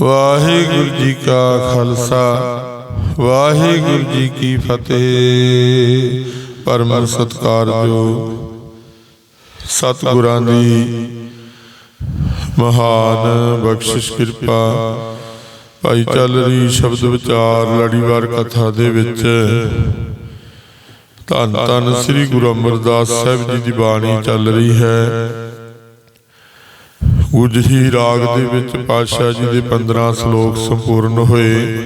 ਵਾਹਿਗੁਰੂ ਜੀ ਕਾ ਖਾਲਸਾ, ਵਾਹਿਗੁਰੂ ਜੀ ਕੀ ਫਤਿਹ। ਪਰਮ ਸਤਕਾਰਯੋਗ ਸਤਿਗੁਰਾਂ ਦੀ ਮਹਾਨ ਬਖਸ਼ਿਸ਼ ਕਿਰਪਾ, ਭਾਈ ਚੱਲ ਰਹੀ ਸ਼ਬਦ ਵਿਚਾਰ ਲੜੀਵਾਰ ਕਥਾ ਦੇ ਵਿੱਚ। ਧੰਨ ਧੰਨ ਸ੍ਰੀ ਗੁਰੂ ਅਮਰਦਾਸ ਸਾਹਿਬ ਜੀ ਦੀ ਬਾਣੀ ਚੱਲ ਰਹੀ ਹੈ। ਗੁਜਹੀ ਰਾਗ ਦੇ ਵਿੱਚ ਪਾਤਸ਼ਾਹ ਜੀ ਦੇ 15 ਸ਼ਲੋਕ ਸੰਪੂਰਨ ਹੋਏ।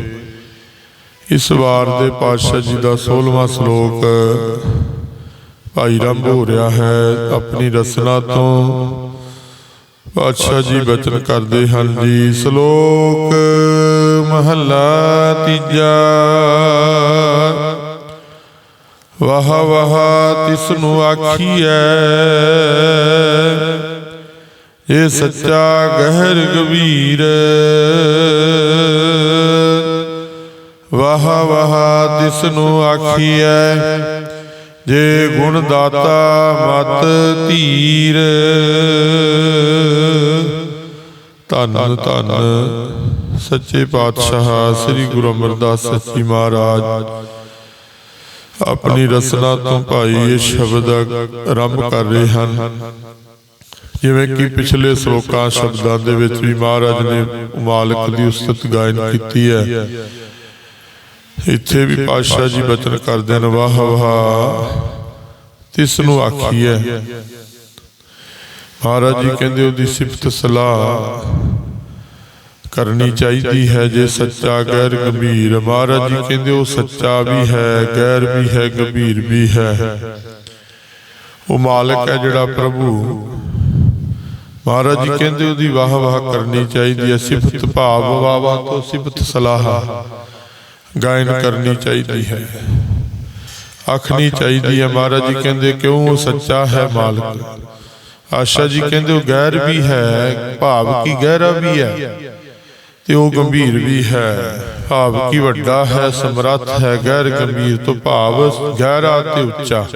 ਇਸ ਵਾਰ ਦੇ ਪਾਤਸ਼ਾਹ ਜੀ ਦਾ 16ਵਾਂ ਸ਼ਲੋਕ ਭਾਈ ਰੰਭ ਹੋ ਰਿਹਾ ਹੈ ਆਪਣੀ ਰਸਨਾ ਤੋਂ। ਪਾਤਸ਼ਾਹ ਜੀ ਬਚਨ ਕਰਦੇ ਹਨ ਜੀ। ਸ਼ਲੋਕ ਮਹੱਲਾ ਤੀਜਾ। ਵਾਹ ਵਾਹ ਤਿਸ ਨੂੰ ਆਖੀਐ। ਇਹ ਸੱਚਾ ਗਹਿਰ ਗਵੀਰ ਵਾਹ ਵਾਹ ਤਿਸ ਨੂੰ ਆਖੀਐ, ਜੇ ਗੁਣ ਦਾਤਾ ਮਤ ਧੀਰ। ਧੰਨ ਧੰਨ ਸੱਚੇ ਪਾਤਸ਼ਾਹ ਸ੍ਰੀ ਗੁਰੂ ਅਮਰਦਾਸ ਸੱਚੀ ਮਹਾਰਾਜ। ਆਪਣੀ ਰਸਨਾ ਤੋਂ ਭਾਈ ਇਹ ਸ਼ਬਦ ਆਰੰਭ ਕਰ ਰਹੇ ਹਨ। ਜਿਵੇਂ ਕਿ ਪਿਛਲੇ ਸ਼ਲੋਕਾਂ ਸ਼ਬਦਾਂ ਦੇ ਵਿੱਚ ਵੀ ਮਹਾਰਾਜ ਨੇ ਮਾਲਕ ਦੀ ਉਸਤਤ ਗਾਇਨ ਕੀਤੀ ਹੈ। ਇੱਥੇ ਵੀ ਪਾਤਸ਼ਾਹ ਜੀ ਬਚਨ ਕਰਦੇ ਨੇ, ਵਾਹ ਵਾਹ। ਤਿਸ ਨੂੰ ਆਖੀਐ ਮਹਾਰਾਜ ਜੀ ਕਹਿੰਦੇ, ਉਹਦੀ ਸਿਫਤ ਸਲਾਹ ਕਰਨੀ ਚਾਹੀਦੀ ਹੈ ਜੇ ਸੱਚਾ, ਗੈਰ ਗੰਭੀਰ। ਮਹਾਰਾਜ ਜੀ ਕਹਿੰਦੇ, ਉਹ ਸੱਚਾ ਵੀ ਹੈ, ਗੈਰ ਵੀ ਹੈ, ਗੰਭੀਰ ਵੀ ਹੈ। ਉਹ ਮਾਲਕ ਹੈ ਜਿਹੜਾ ਪ੍ਰਭੂ। ਮਹਾਰਾਜ ਜੀ ਕਹਿੰਦੇ ਉਹਦੀ ਵਾਹ ਵਾਹ ਕਰਨੀ ਚਾਹੀਦੀ ਹੈ ਸਿਫਤ ਭਾਵ ਵਾਹ ਵਾਹ ਤੋਂ ਸਿਫਤ ਸਲਾਹ। ਗਾਇਨ ਕਰਨੀ ਚਾਹੀਦੀ ਹੈ। ਆਖਣੀ ਚਾਹੀਦੀ ਹੈ ਮਹਾਰਾਜ ਜੀ ਕਹਿੰਦੇ ਕਿਉਂ ਉਹ ਸੱਚਾ ਹੈ ਮਾਲਕ? ਆਸ਼ਾ ਜੀ ਕਹਿੰਦੇ ਉਹ ਗੈਰ ਵੀ ਹੈ ਭਾਵ ਕੀ ਗਹਿਰਾ ਵੀ ਹੈ। ਤੇ ਉਹ ਗੰਭੀਰ ਵੀ ਹੈ। ਭਾਵ ਕੀ ਵੱਡਾ ਹੈ ਸਮਰੱਥ ਹੈ ਗੈਰ ਗੰਭੀਰ ਤੋਂ ਭਾਵ ਗਹਿਰਾ ਤੇ ਉੱਚਾ।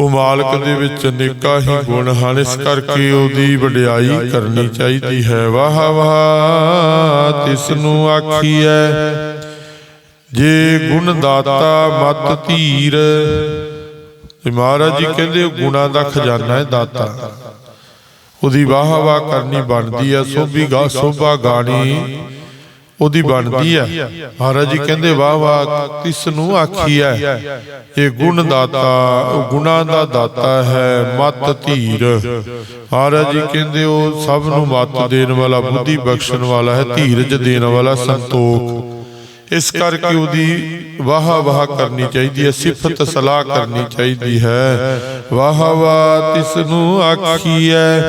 ਉਹ ਮਾਲਕ ਦੇ ਵਿੱਚ ਅਨੇਕਾਂ ਹੀ ਗੁਣ ਹਨ ਇਸ ਕਰਕੇ ਉਹਦੀ ਵਡਿਆਈ ਕਰਨੀ ਚਾਹੀਦੀ ਹੈ। ਵਾਹ ਵਾਹ ਤਿਸ ਨੂੰ ਆਖੀਐ ਜੇ ਗੁਣ ਦਾਤਾ ਮਤ ਧੀਰ। ਤੇ ਮਹਾਰਾਜ ਜੀ ਕਹਿੰਦੇ ਗੁਣਾ ਦਾ ਖਜ਼ਾਨਾ ਹੈ ਦਾਤਾ। ਉਹਦੀ ਵਾਹ ਵਾਹ ਕਰਨੀ ਬਣਦੀ ਹੈ। ਸੋਭੀ ਗਾ ਸੋਭਾ ਗਾਣੀ। ਉਹਦੀ ਬਣਦੀ ਹੈ। ਮਹਾਰਾਜ ਜੀ ਕਹਿੰਦੇ ਵਾਹ ਵਾਹ ਕਿਸ ਨੂੰ ਆਖੀਐ ਇਹ ਗੁਣ ਦਾਤਾ ਉਹ ਗੁਣਾ ਦਾ ਦਾਤਾ ਹੈ ਮਤ ਧੀਰ। ਮਹਾਰਾਜ ਜੀ ਕਹਿੰਦੇ ਉਹ ਸਭ ਨੂੰ ਮਤ ਦੇਣ ਵਾਲਾ ਬੁੱਧੀ ਬਖਸ਼ਣ ਵਾਲਾ ਹੈ ਧੀਰਜ ਦੇਣ ਵਾਲਾ ਸੰਤੋਖ। ਇਸ ਕਰਕੇ ਉਹਦੀ ਵਾਹ ਵਾਹ ਕਰਨੀ ਚਾਹੀਦੀ ਹੈ ਸਿਫਤ ਸਲਾਹ ਕਰਨੀ ਚਾਹੀਦੀ ਹੈ। ਵਾਹ ਵਾਹ ਤਿਸ ਨੂੰ ਆਖੀਐ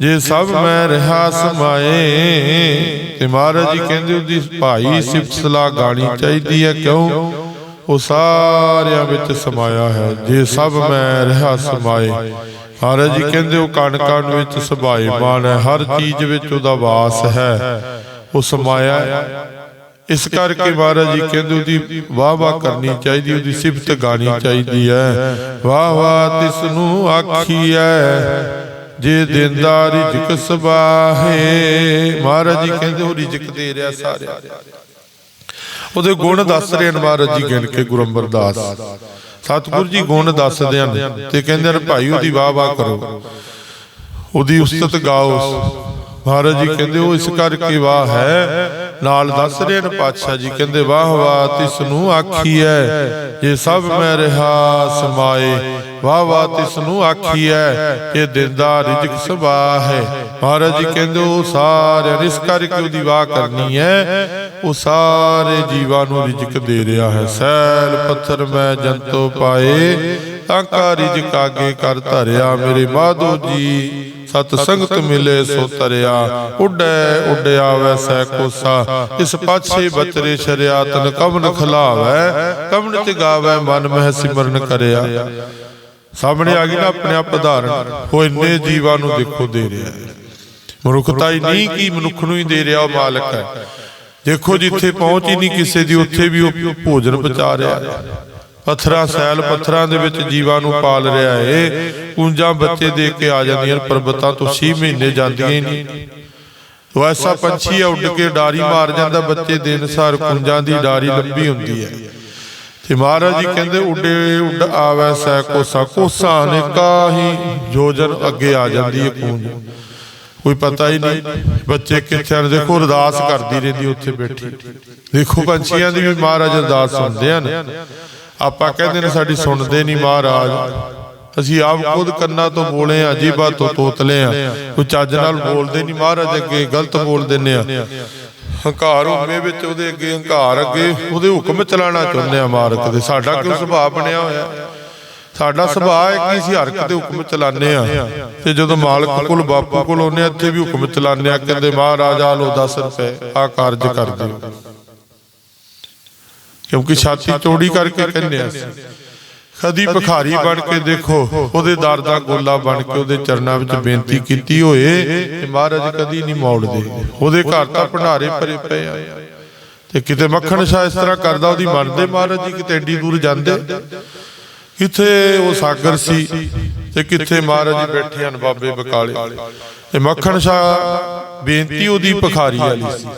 ਜੇ ਸਭ ਮੈਂ ਰਹਾ ਸਮਾਏ ਤੇ ਮਹਾਰਾਜ ਜੀ ਕਹਿੰਦੇ ਉਹਦੀ ਭਾਈ ਸਿਫਤ ਸਲਾਹ ਗਾਣੀ ਚਾਹੀਦੀ ਹੈ, ਕਿਉਂ? ਉਹ ਸਾਰਿਆਂ ਵਿੱਚ ਸਮਾਇਆ ਹੈ, ਜੇ ਸਭ ਮੈਂ ਰਹਾ ਸਮਾਏ। ਮਹਾਰਾਜ ਜੀ ਕਹਿੰਦੇ ਉਹ ਕਣ ਕਣ ਵਿੱਚ ਸਭਾਇਮਾਨ ਹੈ, ਹਰ ਚੀਜ਼ ਵਿੱਚ ਉਹਦਾ ਵਾਸ ਹੈ, ਉਹ ਸਮਾਇਆ ਹੈ। ਇਸ ਕਰਕੇ ਮਹਾਰਾਜ ਜੀ ਕਹਿੰਦੇ ਉਹਦੀ ਵਾਹ ਵਾਹ ਕਰਨੀ ਚਾਹੀਦੀ, ਉਹਦੀ ਸਿਫਤ ਗਾਣੀ ਚਾਹੀਦੀ ਹੈ। ਵਾਹ ਵਾਹ ਤਿਸ ਨੂੰ ਹੈ ਜੇ ਦਿੰਦਾ ਰਿਜਕ ਸਬਾਹੇ ਮਹਾਰਾਜ ਜੀ ਕਹਿੰਦੇ ਉਹ ਰਿਜਕ ਦੇ ਰਿਹਾ ਸਾਰਿਆਂ ਉਹਦੇ ਗੁਣ ਦੱਸ ਰਹੇ ਨੇ ਮਹਾਰਾਜ ਜੀ ਗਿਣ ਕੇ ਗੁਰੂ ਅਮਰਦਾਸ। ਸਤਿਗੁਰ ਜੀ ਗੁਣ ਦੱਸਦੇ ਹਨ ਤੇ ਕਹਿੰਦੇ ਨੇ ਭਾਈ ਉਹਦੀ ਵਾਹ ਵਾਹ ਕਰੋ। ਉਹਦੀ ਉਸਤਤ ਗਾਓ। ਮਹਾਰਾਜ ਜੀ ਕਹਿੰਦੇ ਉਹ ਇਸ ਕਰਕੇ ਵਾਹ ਹੈ। ਨਾਲ ਦੱਸ ਰਹੇ ਨੇ ਪਾਤਸ਼ਾਹ ਜੀ ਕਹਿੰਦੇ ਵਾਹ ਵਾਹ ਤਿਸ ਨੂੰ ਆਖੀਐ ਜੇ ਸਭ ਮੈਂ ਰਹਾ ਸਮਾਏ ਵਾਹ ਵਾਹ ਤਿਸ ਨੂੰ ਆਖੀਐ ਇਹ ਦਿੰਦਾ ਰਿਜਕ ਸਭਾ ਹੈ। ਮਹਾਰਾਜ ਜੀ ਕਹਿੰਦੇ, ਉਹ ਸਾਰੇ ਇਸ ਕਰਕੇ ਉਹਦੀ ਵਾਹ ਕਰਨੀ ਹੈ। ਉਹ ਸਾਰੇ ਜੀਵਾਂ ਨੂੰ ਰਿਜਕ ਦੇ ਰਿਹਾ ਹੈ। ਸੈਲ, ਪੱਥਰ ਮੈਂ ਜੰਤੋ ਪਾਏ, ਤਾਂ ਕਾ ਰਿਜਕ ਆਗੇ ਕਰ ਧਰਿਆ ਮੇਰੇ ਮਾਧੋ ਜੀ। ਸਤ ਸੰਗਤ ਮਿਲੇ ਸੋ ਤਰਿਆ, ਉੱਡੈ ਉੱਡਿਆ ਵੈਸੈ ਕੋਸਾ। ਇਸ ਪਾਛੇ ਬਚਰੇ ਸ਼ਰਿਆ ਤਨ ਕਵਨ ਖਲਾਵੈ ਕਵਨ ਚ ਗਾਵੈ ਮਨ ਮਹਿ ਸਿਮਰਨ ਕਰਿਆ। ਸਾਹਮਣੇ ਆ ਗਈ ਨਾ ਆਪਣੇ ਆਪ ਉਦਾਹਰਣ ਉਹ ਇੰਨੇ ਜੀਵਾਂ ਨੂੰ ਦੇਖੋ ਦੇ ਰਿਹਾ ਹੈ। ਮਨੁੱਖਤਾ ਹੀ ਨਹੀਂ ਕਿ ਮਨੁੱਖ ਨੂੰ ਹੀ ਦੇ ਰਿਹਾ ਉਹ ਮਾਲਕ ਹੈ। ਦੇਖੋ ਜਿੱਥੇ ਪਹੁੰਚ ਹੀ ਨਹੀਂ ਕਿਸੇ ਦੀ, ਉੱਥੇ ਵੀ ਉਹ ਭੋਜਨ ਪਹੁੰਚਾ ਰਿਹਾ ਹੈ। ਪੱਥਰਾਂ, ਸੈਲ ਪੱਥਰਾਂ ਦੇ ਵਿੱਚ ਜੀਵਾਂ ਨੂੰ ਪਾਲ ਰਿਹਾ ਏ ਕੁੰਜਾਂ ਬੱਚੇ ਦੇ ਕੇ ਆ ਜਾਂਦੀਆਂ ਪਰਬਤਾਂ ਤੋਂ 6 ਮਹੀਨੇ ਜਾਂਦੀਆਂ ਹੀ ਨਹੀਂ। ਉਹ ਐਸਾ ਪੰਛੀ ਉੱਡ ਕੇ ਡਾਰੀ ਮਾਰ ਜਾਂਦਾ, ਬੱਚੇ ਦਿਨ ਸਾਰ ਕੁੰਜਾਂ ਦੀ ਡਾਰੀ ਲੰਬੀ ਹੁੰਦੀ ਹੈ। ਤੇ ਮਹਾਰਾਜ ਜੀ ਕਹਿੰਦੇ, ਉੱਡੇ ਉੱਡ ਆਵੈ ਸੈ ਕੋਸਾ ਕੋਸਾ ਅਨੇਕਾ ਜੋਜਨ ਅੱਗੇ ਆ ਜਾਂਦੀ ਹੈ ਕੂੰਜ ਕੋਈ ਪਤਾ ਹੀ ਨਹੀਂ, ਬੱਚੇ ਕਿੱਥੇ ਹਨ ਦੇਖੋ ਅਰਦਾਸ ਕਰਦੀ ਰਹਿੰਦੀ, ਉੱਥੇ ਬੈਠੀ। ਦੇਖੋ ਪੰਛੀਆਂ ਦੀ ਵੀ ਮਹਾਰਾਜ ਅਰਦਾਸ ਸੁਣਦੇ ਹਨ। ਆਪਾਂ ਕਹਿੰਦੇ ਨੇ, ਸਾਡੀ ਸੁਣਦੇ ਨਹੀਂ ਮਹਾਰਾਜ। ਅਸੀਂ ਆਪ ਖੁਦ ਕੰਨਾਂ ਤੋਂ ਬੋਲੇ ਆ ਜੀਬਾਂ ਤੋਂ ਤੋਤਲੇ ਆ ਕੋਈ ਚੱਜ ਨਾਲ ਬੋਲਦੇ ਨਹੀਂ ਮਹਾਰਾਜ, ਅੱਗੇ ਗਲਤ ਬੋਲ ਦਿੰਨੇ ਆ ਹੰਕਾਰ ਹੋਵੇ ਵਿੱਚ ਉਹਦੇ ਅੱਗੇ ਹੰਕਾਰ ਅੱਗੇ ਉਹਦੇ ਹੁਕਮ ਚਲਾਉਣਾ ਚਾਹੁੰਦੇ ਆ ਮਾਰਕ ਦੇ। ਸਾਡਾ ਕਿਉਂ ਸੁਭਾਅ ਬਣਿਆ ਹੋਇਆ ਸਾਡਾ ਸੁਭਾਅ ਹੈ ਕਿ ਅਸੀਂ ਹਰ ਇੱਕ ਦੇ ਹੁਕਮ ਚਲਾਉਂਦੇ ਆ ਤੇ ਜਦੋਂ ਮਾਲਕ ਕੋਲ ਬਾਪੂ ਕੋਲ ਆਉਂਦੇ ਆ ਇੱਥੇ ਵੀ ਹੁਕਮ ਚਲਾਉਂਦੇ ਆ ਕਹਿੰਦੇ ਮਹਾਰਾਜ ਲੋ 10 ਰੁਪਏ ਆ ਕਾਰਜ ਕਰ ਦਿਓ। ਕਿਉਂਕਿ ਛਾਤੀ ਚੌੜੀ ਕਰਕੇ ਕਹਿੰਦੇ ਆ ਕਦੀ ਭਖਾਰੀ ਬਣ ਕੇ ਦੇਖੋ ਉਹਦੇ ਦਰ ਦਾ ਗੋਲਾ ਬਣ ਕੇ ਉਹਦੇ ਚਰਨਾਂ ਵਿੱਚ ਬੇਨਤੀ ਕੀਤੀ ਹੋਏ ਤੇ ਮਹਾਰਾਜ ਕਦੀ ਨਹੀਂ ਮੋੜਦੇ ਉਹਦੇ ਘਰ ਤਾਂ ਭੰਡਾਰੇ ਭਰੇ ਪਏ ਆ। ਤੇ ਕਿਤੇ ਮੱਖਣ ਸ਼ਾਹ ਇਸ ਤਰ੍ਹਾਂ ਕਰਦਾ ਉਹਦੀ ਮੰਨਦੇ ਮਹਾਰਾਜ ਜੀ ਕਿਤੇ ਐਡੀ ਦੂਰ ਜਾਂਦੇ ਕਿੱਥੇ ਉਹ ਸਾਗਰ ਸੀ ਤੇ ਕਿੱਥੇ ਮਹਾਰਾਜ ਜੀ ਬੈਠੇ ਹਨ ਬਾਬੇ ਬਕਾਲੇ। ਤੇ ਮੱਖਣ ਸ਼ਾਹ ਬੇਨਤੀ ਉਹਦੀ ਭਖਾਰੀ ਵਾਲੀ ਸੀ।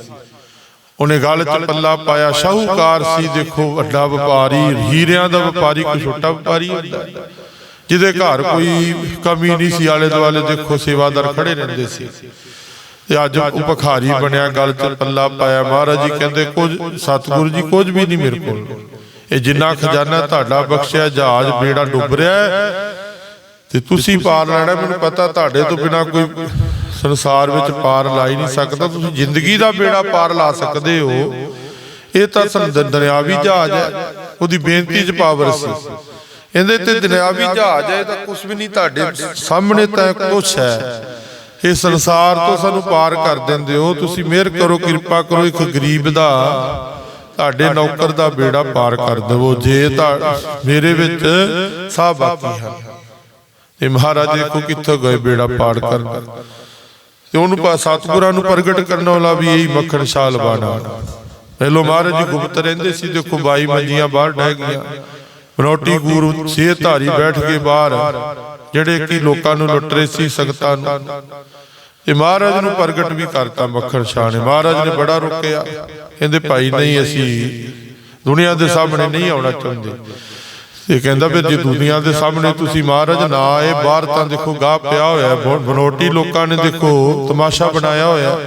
ਉਹਨੇ ਗਲ 'ਚ ਪੱਲਾ ਪਾਇਆ, ਸ਼ਾਹੂਕਾਰ ਸੀ ਦੇਖੋ, ਵੱਡਾ ਵਪਾਰੀ, ਹੀਰਿਆਂ ਦਾ ਵਪਾਰੀ, ਕੋਈ ਛੋਟਾ ਵਪਾਰੀ ਹੁੰਦਾ। ਜਿਹਦੇ ਘਰ ਕੋਈ ਕਮੀ ਨਹੀਂ ਸੀ, ਆਲੇ ਦੁਆਲੇ ਦੇਖੋ ਸੇਵਾਦਾਰ ਖੜੇ ਰਹਿੰਦੇ ਸੀ। ਤੇ ਅੱਜ ਉਹ ਭਖਾਰੀ ਬਣਿਆ, ਗੱਲ 'ਚ ਪੱਲਾ ਪਾਇਆ, ਮਹਾਰਾਜ ਜੀ ਕਹਿੰਦੇ, ਕੁਝ ਸਤਿਗੁਰੂ ਜੀ, ਕੁਝ ਵੀ ਨਹੀਂ ਮੇਰੇ ਕੋਲ। ਇਹ ਜਿੰਨਾ ਖਜ਼ਾਨਾ ਤੁਹਾਡਾ ਬਖਸ਼ਿਆ, ਜਹਾਜ਼, ਬੇੜਾ ਡੁੱਬ ਰਿਹਾ ਤੇ ਤੁਸੀਂ ਪਾਰ ਲੈਣਾ ਮੈਨੂੰ ਪਤਾ ਤੁਹਾਡੇ ਤੋਂ ਬਿਨਾ ਕੋਈ ਸੰਸਾਰ ਵਿੱਚ ਪਾਰ ਲਾ ਹੀ ਨਹੀਂ ਸਕਦਾ ਤੁਸੀਂ ਜ਼ਿੰਦਗੀ ਦਾ ਬੇੜਾ ਪਾਰ ਲਾ ਸਕਦੇ ਹੋ। ਇਹ ਤਾਂ ਸੰਦ ਦੁਨਿਆਵੀ ਜਹਾਜ਼ ਹੈ ਉਹਦੀ ਬੇਨਤੀ 'ਚ ਪਾਵਰ ਸੀ। ਇਹਦੇ ਤੇ ਦੁਨਿਆਵੀ ਜਹਾਜ਼ ਹੈ ਤਾਂ ਕੁਝ ਵੀ ਨਹੀਂ ਤੁਹਾਡੇ ਸਾਹਮਣੇ ਤਾਂ ਕੁਛ ਹੈ। ਇਹ ਸੰਸਾਰ ਤੋਂ ਸਾਨੂੰ ਪਾਰ ਕਰ ਦਿੰਦੇ ਹੋ। ਤੁਸੀਂ ਮਿਹਰ ਕਰੋ ਕਿਰਪਾ ਕਰੋ ਇੱਕ ਗਰੀਬ ਦਾ ਤੁਹਾਡੇ ਨੌਕਰ ਦਾ ਬੇੜਾ ਪਾਰ ਕਰ ਦੇਵੋ। ਜੇ ਤਾਂ ਮੇਰੇ ਵਿੱਚ ਸਾਹ ਬਾਕੀ ਹਨ। ਇਹ ਮਹਾਰਾਜ ਦੇਖੋ ਕਿੱਥੋਂ ਗਏ ਬੇੜਾ ਪਾੜ ਕਰਨ? ਤੇ ਉਹਨੂੰ ਸਤਿਗੁਰਾਂ ਨੂੰ ਪ੍ਰਗਟ ਕਰਨ ਵਾਲਾ ਵੀ ਇਹੀ ਮੱਖਣ ਸ਼ਾਲ ਬਾਣਾ ਪਹਿਲੋ ਮਹਾਰਾਜ ਜੀ ਗੁਪਤ ਰਹਿੰਦੇ ਸੀ, ਦੇਖੋ ਬਾਈ ਮੰਜੀਆਂ ਬਾਹਰ ਡਹਿ ਗਈਆਂ। ਬਨੋਟੀ ਗੁਰੂ ਸਿਹਤ ਧਾਰੀ ਬੈਠ ਕੇ ਬਾਹਰ, ਜਿਹੜੇ ਕਿ ਲੋਕਾਂ ਨੂੰ ਲੁੱਟ ਰਹੇ ਸੀ ਸੰਗਤਾਂ ਨੂੰ। ਇਹ ਮਹਾਰਾਜ ਨੂੰ ਪ੍ਰਗਟ ਵੀ ਕਰਤਾ ਮੱਖਣ ਸ਼ਾਹ ਨੇ ਮਹਾਰਾਜ ਨੇ ਬੜਾ ਰੁਕਿਆ। ਕਹਿੰਦੇ, ਭਾਈ, ਨਹੀਂ ਅਸੀਂ ਦੁਨੀਆ ਦੇ ਸਾਹਮਣੇ ਨਹੀਂ ਆਉਣਾ ਚਾਹੁੰਦੇ। ਇਹ ਕਹਿੰਦਾ ਵੀ ਜੇ ਦੁਨੀਆ ਦੇ ਸਾਹਮਣੇ ਤੁਸੀਂ ਮਹਾਰਾਜ ਨਾ ਆਏ ਬਾਹਰ ਤਾਂ ਦੇਖੋ ਗਾਹ ਪਿਆ ਹੋਇਆ। ਬਨੋਟੀ ਲੋਕਾਂ ਨੇ ਦੇਖੋ ਤਮਾਸ਼ਾ ਬਣਾਇਆ ਹੋਇਆ।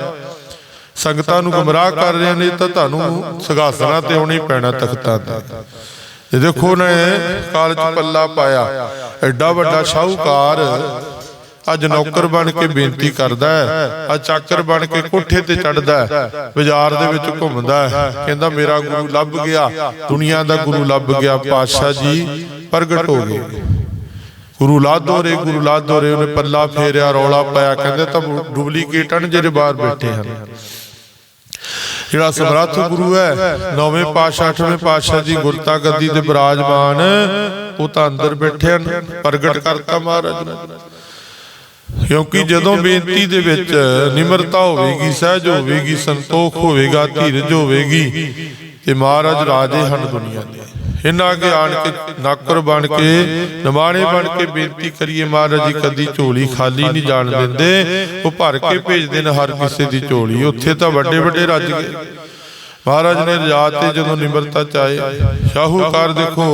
ਸੰਗਤਾਂ ਨੂੰ ਗੁੰਮਰਾਹ ਕਰ ਰਹੇ ਨੇ ਤਾਂ ਤੁਹਾਨੂੰ ਸਗਾਸਣਾ ਤੇ ਆਉਣੀ ਪੈਣਾ ਤਖਤਾਂ ਤੇ। ਇਹ ਦੇਖੋ ਨੇ ਕਾਲ ਚ ਪੱਲਾ ਪਾਇਆ। ਐਡਾ ਵੱਡਾ ਸ਼ਾਹੂਕਾਰ ਅੱਜ ਨੌਕਰ ਬਣ ਕੇ ਬੇਨਤੀ ਕਰਦਾ ਹੈ। ਆ ਚਾਕਰ ਬਣ ਕੇ ਕੋਠੇ ਤੇ ਚੜਦਾ ਹੈ। ਬਾਜ਼ਾਰ ਦੇ ਵਿੱਚ ਘੁੰਮਦਾ ਹੈ। ਕਹਿੰਦਾ ਮੇਰਾ ਗੁਰੂ ਲੱਭ ਗਿਆ। ਦੁਨੀਆ ਦਾ ਗੁਰੂ ਲੱਭ ਗਿਆ। ਪਾਤਸ਼ਾਹ ਜੀ ਪ੍ਰਗਟ ਹੋ ਗਏ। ਗੁਰੂ ਲਾਦੋਰੇ ਗੁਰੂ ਲਾਦੋਰੇ ਉਹਨੇ ਪੱਲਾ ਫੇਰਿਆ ਰੌਲਾ ਪਾਇਆ। ਕਹਿੰਦੇ ਤਾਂ ਡੁਪਲੀਕੇਟ ਹਨ ਜਿਹੜੇ ਬਾਹਰ ਬੈਠੇ ਹਨ। ਜਿਹੜਾ ਸਮਰੱਥ ਗੁਰੂ ਹੈ ਨੌਵੇਂ ਪਾਤਸ਼ਾਹ ਅੱਠਵੇਂ ਪਾਤਸ਼ਾਹ ਦੀ ਗੁਰਤਾ ਗੱਦੀ ਤੇ ਬਿਰਾਜਮਾਨ। ਉਹ ਤਾਂ ਅੰਦਰ ਬੈਠੇ ਹਨ। ਪ੍ਰਗਟ ਕਰਤਾ ਮਹਾਰਾਜ ਨੇ। ਕਿਉਂਕਿ ਜਦੋਂ ਬੇਨਤੀ ਦੇ ਵਿੱਚ ਨਿਮਰਤਾ ਹੋਵੇਗੀ ਸਹਿਜ ਹੋਵੇਗੀ ਸੰਤੋਖ ਹੋਵੇਗਾ ਧੀਰਜ ਹੋਵੇਗੀ। ਤੇ ਮਹਾਰਾਜ ਰਾਜੇ ਹਨ ਦੁਨੀਆ ਦੇ। ਇਹਨਾਂ ਅੱਗੇ ਆਣ ਕੇ ਨਾਕਰ ਬਣ ਕੇ ਨਿਮਾਣੇ ਬਣ ਕੇ ਬੇਨਤੀ ਕਰੀਏ ਮਹਾਰਾਜ ਜੀ ਕਦੀ ਝੋਲੀ ਖਾਲੀ ਨਹੀਂ ਜਾਣ ਦਿੰਦੇ। ਉਹ ਭਰ ਕੇ ਭੇਜਦੇ ਨੇ ਹਰ ਕਿਸੇ ਦੀ ਝੋਲੀ। ਉੱਥੇ ਤਾਂ ਵੱਡੇ ਵੱਡੇ ਰੱਜ ਗਏ ਮਹਾਰਾਜ ਨੇ ਰਜਾ ਤੇ ਜਦੋਂ ਨਿਮਰਤਾ ਚਾਏ ਸ਼ਾਹੂਕਾਰ ਦੇਖੋ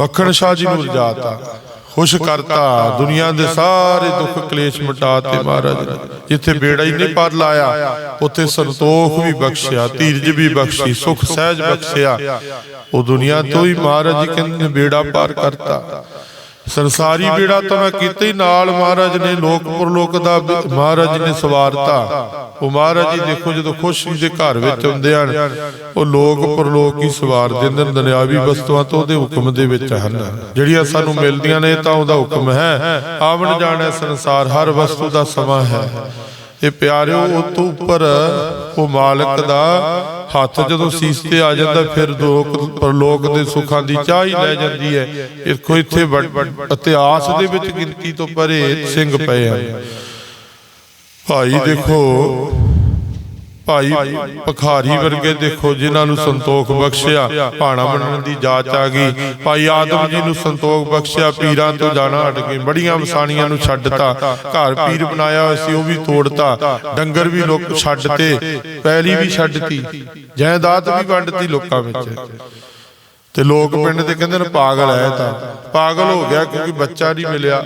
ਮੱਖਣ ਸ਼ਾਹ ਜੀ ਨੂੰ ਰਜਾਤਾ ਖੁਸ਼ ਕਰਤਾ ਦੁਨੀਆ ਦੇ ਸਾਰੇ ਦੁੱਖ ਕਲੇਸ਼ ਮਿਟਾਤੇ ਮਹਾਰਾਜ। ਜਿੱਥੇ ਬੇੜਾ ਹੀ ਨਹੀਂ ਪਰ ਲਾਇਆ ਉੱਥੇ ਸੰਤੋਖ ਵੀ ਬਖਸ਼ਿਆ ਧੀਰਜ ਵੀ ਬਖਸ਼ੀ ਸੁਖ ਸਹਿਜ ਬਖਸ਼ਿਆ। ਉਹ ਦੁਨੀਆ ਤੋਂ ਹੀ ਮਹਾਰਾਜ ਕਹਿੰਦੇ ਬੇੜਾ ਪਾਰ ਕਰਤਾ। ਸੰਸਾਰੀ ਬੇੜਾ ਤਾਂ ਮੈਂ ਕੀਤਾ ਹੀ ਨਾਲ ਮਹਾਰਾਜ ਨੇ, ਲੋਕ ਪਰਲੋਕ ਦਾ ਮਹਾਰਾਜ ਨੇ ਸਵਾਰਤਾ। ਉਹ ਮਹਾਰਾਜ ਜੀ ਦੇਖੋ ਜਦੋਂ ਖੁਸ਼ੀ ਦੇ ਘਰ ਵਿੱਚ ਹੁੰਦੇ ਹਨ, ਉਹ ਲੋਕ ਪਰਲੋਕ ਹੀ ਸਵਾਰ ਦਿੰਦੇ ਨੇ ਦੁਨਿਆਵੀ ਵਸਤੂਆਂ ਤੋਂ ਉਹਦੇ ਹੁਕਮ ਦੇ ਵਿੱਚ ਹਨ। ਜਿਹੜੀਆਂ ਸਾਨੂੰ ਮਿਲਦੀਆਂ ਨੇ ਤਾਂ ਉਹਦਾ ਹੁਕਮ ਹੈ। ਆਵਣ ਜਾਣੈ ਸੰਸਾਰ, ਹਰ ਵਸਤੂ ਦਾ ਸਮਾਂ ਹੈ। ਇਹ ਪਿਆਰਿਓ, ਉਹ ਤੋਂ ਉੱਪਰ ਉਹ ਮਾਲਕ ਦਾ ਹੱਥ ਜਦੋਂ ਸੀਸ ਤੇ ਆ ਜਾਂਦਾ ਫਿਰ ਲੋਕ ਪਰਲੋਕ ਦੇ ਸੁੱਖਾਂ ਦੀ ਚਾਹ ਹੀ ਲੈ ਜਾਂਦੀ ਹੈ। ਇੱਕੋ ਇੱਥੇ ਵੱਡ- ਵੱਡ- ਇਤਿਹਾਸ ਦੇ ਵਿੱਚ ਗਿਣਤੀ ਤੋਂ ਪਰੇ ਸਿੰਘ ਪਏ ਹਨ। ਭਾਈ ਦੇਖੋ ਭਾਈ ਭਖਾਰੀ ਵਰਗੇ ਦੇਖੋ ਜਿਨ੍ਹਾਂ ਨੂੰ ਸੰਤੋਖ ਬਖਸ਼ਿਆ, ਭਾਣਾ ਮੰਨਣ ਦੀ ਜਾਚ ਆ ਗਈ। ਭਾਈ ਆਦਮ ਜੀ ਨੂੰ ਸੰਤੋਖ ਬਖਸ਼ਿਆ, ਪੀਰਾਂ ਤੋਂ ਜਾਣਾ ਹਟ ਗਏ ਬੜੀਆਂ ਵਸਾਣੀਆਂ ਨੂੰ ਛੱਡਤਾ। ਘਰ ਪੀਰ ਬਣਾਇਆ ਹੋਇਆ ਸੀ, ਉਹ ਵੀ ਤੋੜਤਾ। ਡੰਗਰ ਵੀ ਲੋਕ ਛੱਡਤੇ, ਪੈਲੀ ਵੀ ਛੱਡਤੀ ਜਾਇਦਾਦ ਵੀ ਵੰਡਤੀ ਲੋਕਾਂ ਵਿੱਚ। ਤੇ ਲੋਕ ਪਿੰਡ ਦੇ ਕਹਿੰਦੇ ਨੇ, ਪਾਗਲ ਹੈ ਤਾਂ। ਪਾਗਲ ਹੋ ਗਿਆ ਕਿਉਂਕਿ ਬੱਚਾ ਨਹੀਂ ਮਿਲਿਆ।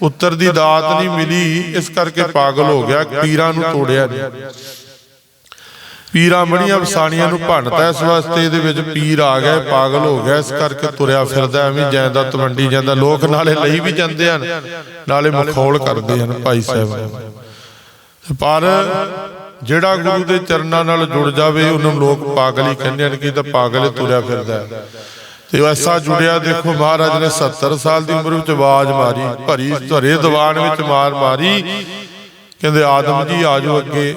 ਪੁੱਤਰ ਦੀ ਦਾਤ ਨਹੀਂ ਮਿਲੀ, ਇਸ ਕਰਕੇ ਪਾਗਲ ਹੋ ਗਿਆ, ਪੀਰਾਂ ਨੂੰ ਤੋੜਿਆ ਨਹੀਂ। ਪੀਰਾਂ ਬੜੀਆਂ ਵਸਾਣੀਆਂ ਨੂੰ ਭੰਨਤਾ ਇਸ ਵਾਸਤੇ, ਇਹਦੇ ਵਿੱਚ ਪੀਰ ਆ ਗਏ ਪਾਗਲ ਹੋ ਗਿਆ, ਇਸ ਕਰਕੇ ਤੁਰਿਆ ਫਿਰਦਾ, ਐਵੇਂ ਜਾਇਦਾਦ ਵੰਡੀ ਜਾਂਦਾ, ਲੋਕ ਨਾਲੇ ਲਈ ਵੀ ਜਾਂਦੇ ਹਨ, ਨਾਲੇ ਮਖੌਲ ਕਰਦੇ ਹਨ ਭਾਈ ਸਾਹਿਬ। ਪਰ ਜਿਹੜਾ ਗੁਰੂ ਦੇ ਚਰਨਾਂ ਨਾਲ ਜੁੜ ਜਾਵੇ, ਉਹਨੂੰ ਲੋਕ ਪਾਗਲ ਹੀ ਕਹਿੰਦੇ ਹਨ, ਕਿ ਤਾਂ ਪਾਗਲ ਹੀ ਤੁਰਿਆ ਫਿਰਦਾ। ਤੇ ਉਹ ਐਸਾ ਜੁੜਿਆ, ਦੇਖੋ ਮਹਾਰਾਜ ਨੇ 70 ਸਾਲ ਦੀ ਉਮਰ ਵਿੱਚ ਆਵਾਜ਼ ਮਾਰੀ, ਭਰੀ, ਧਰੇ ਦੀਵਾਨ ਵਿੱਚ ਮਾਰ ਮਾਰੀ ਕਹਿੰਦੇ ਆਦਮ ਜੀ ਆਜੋ ਅੱਗੇ।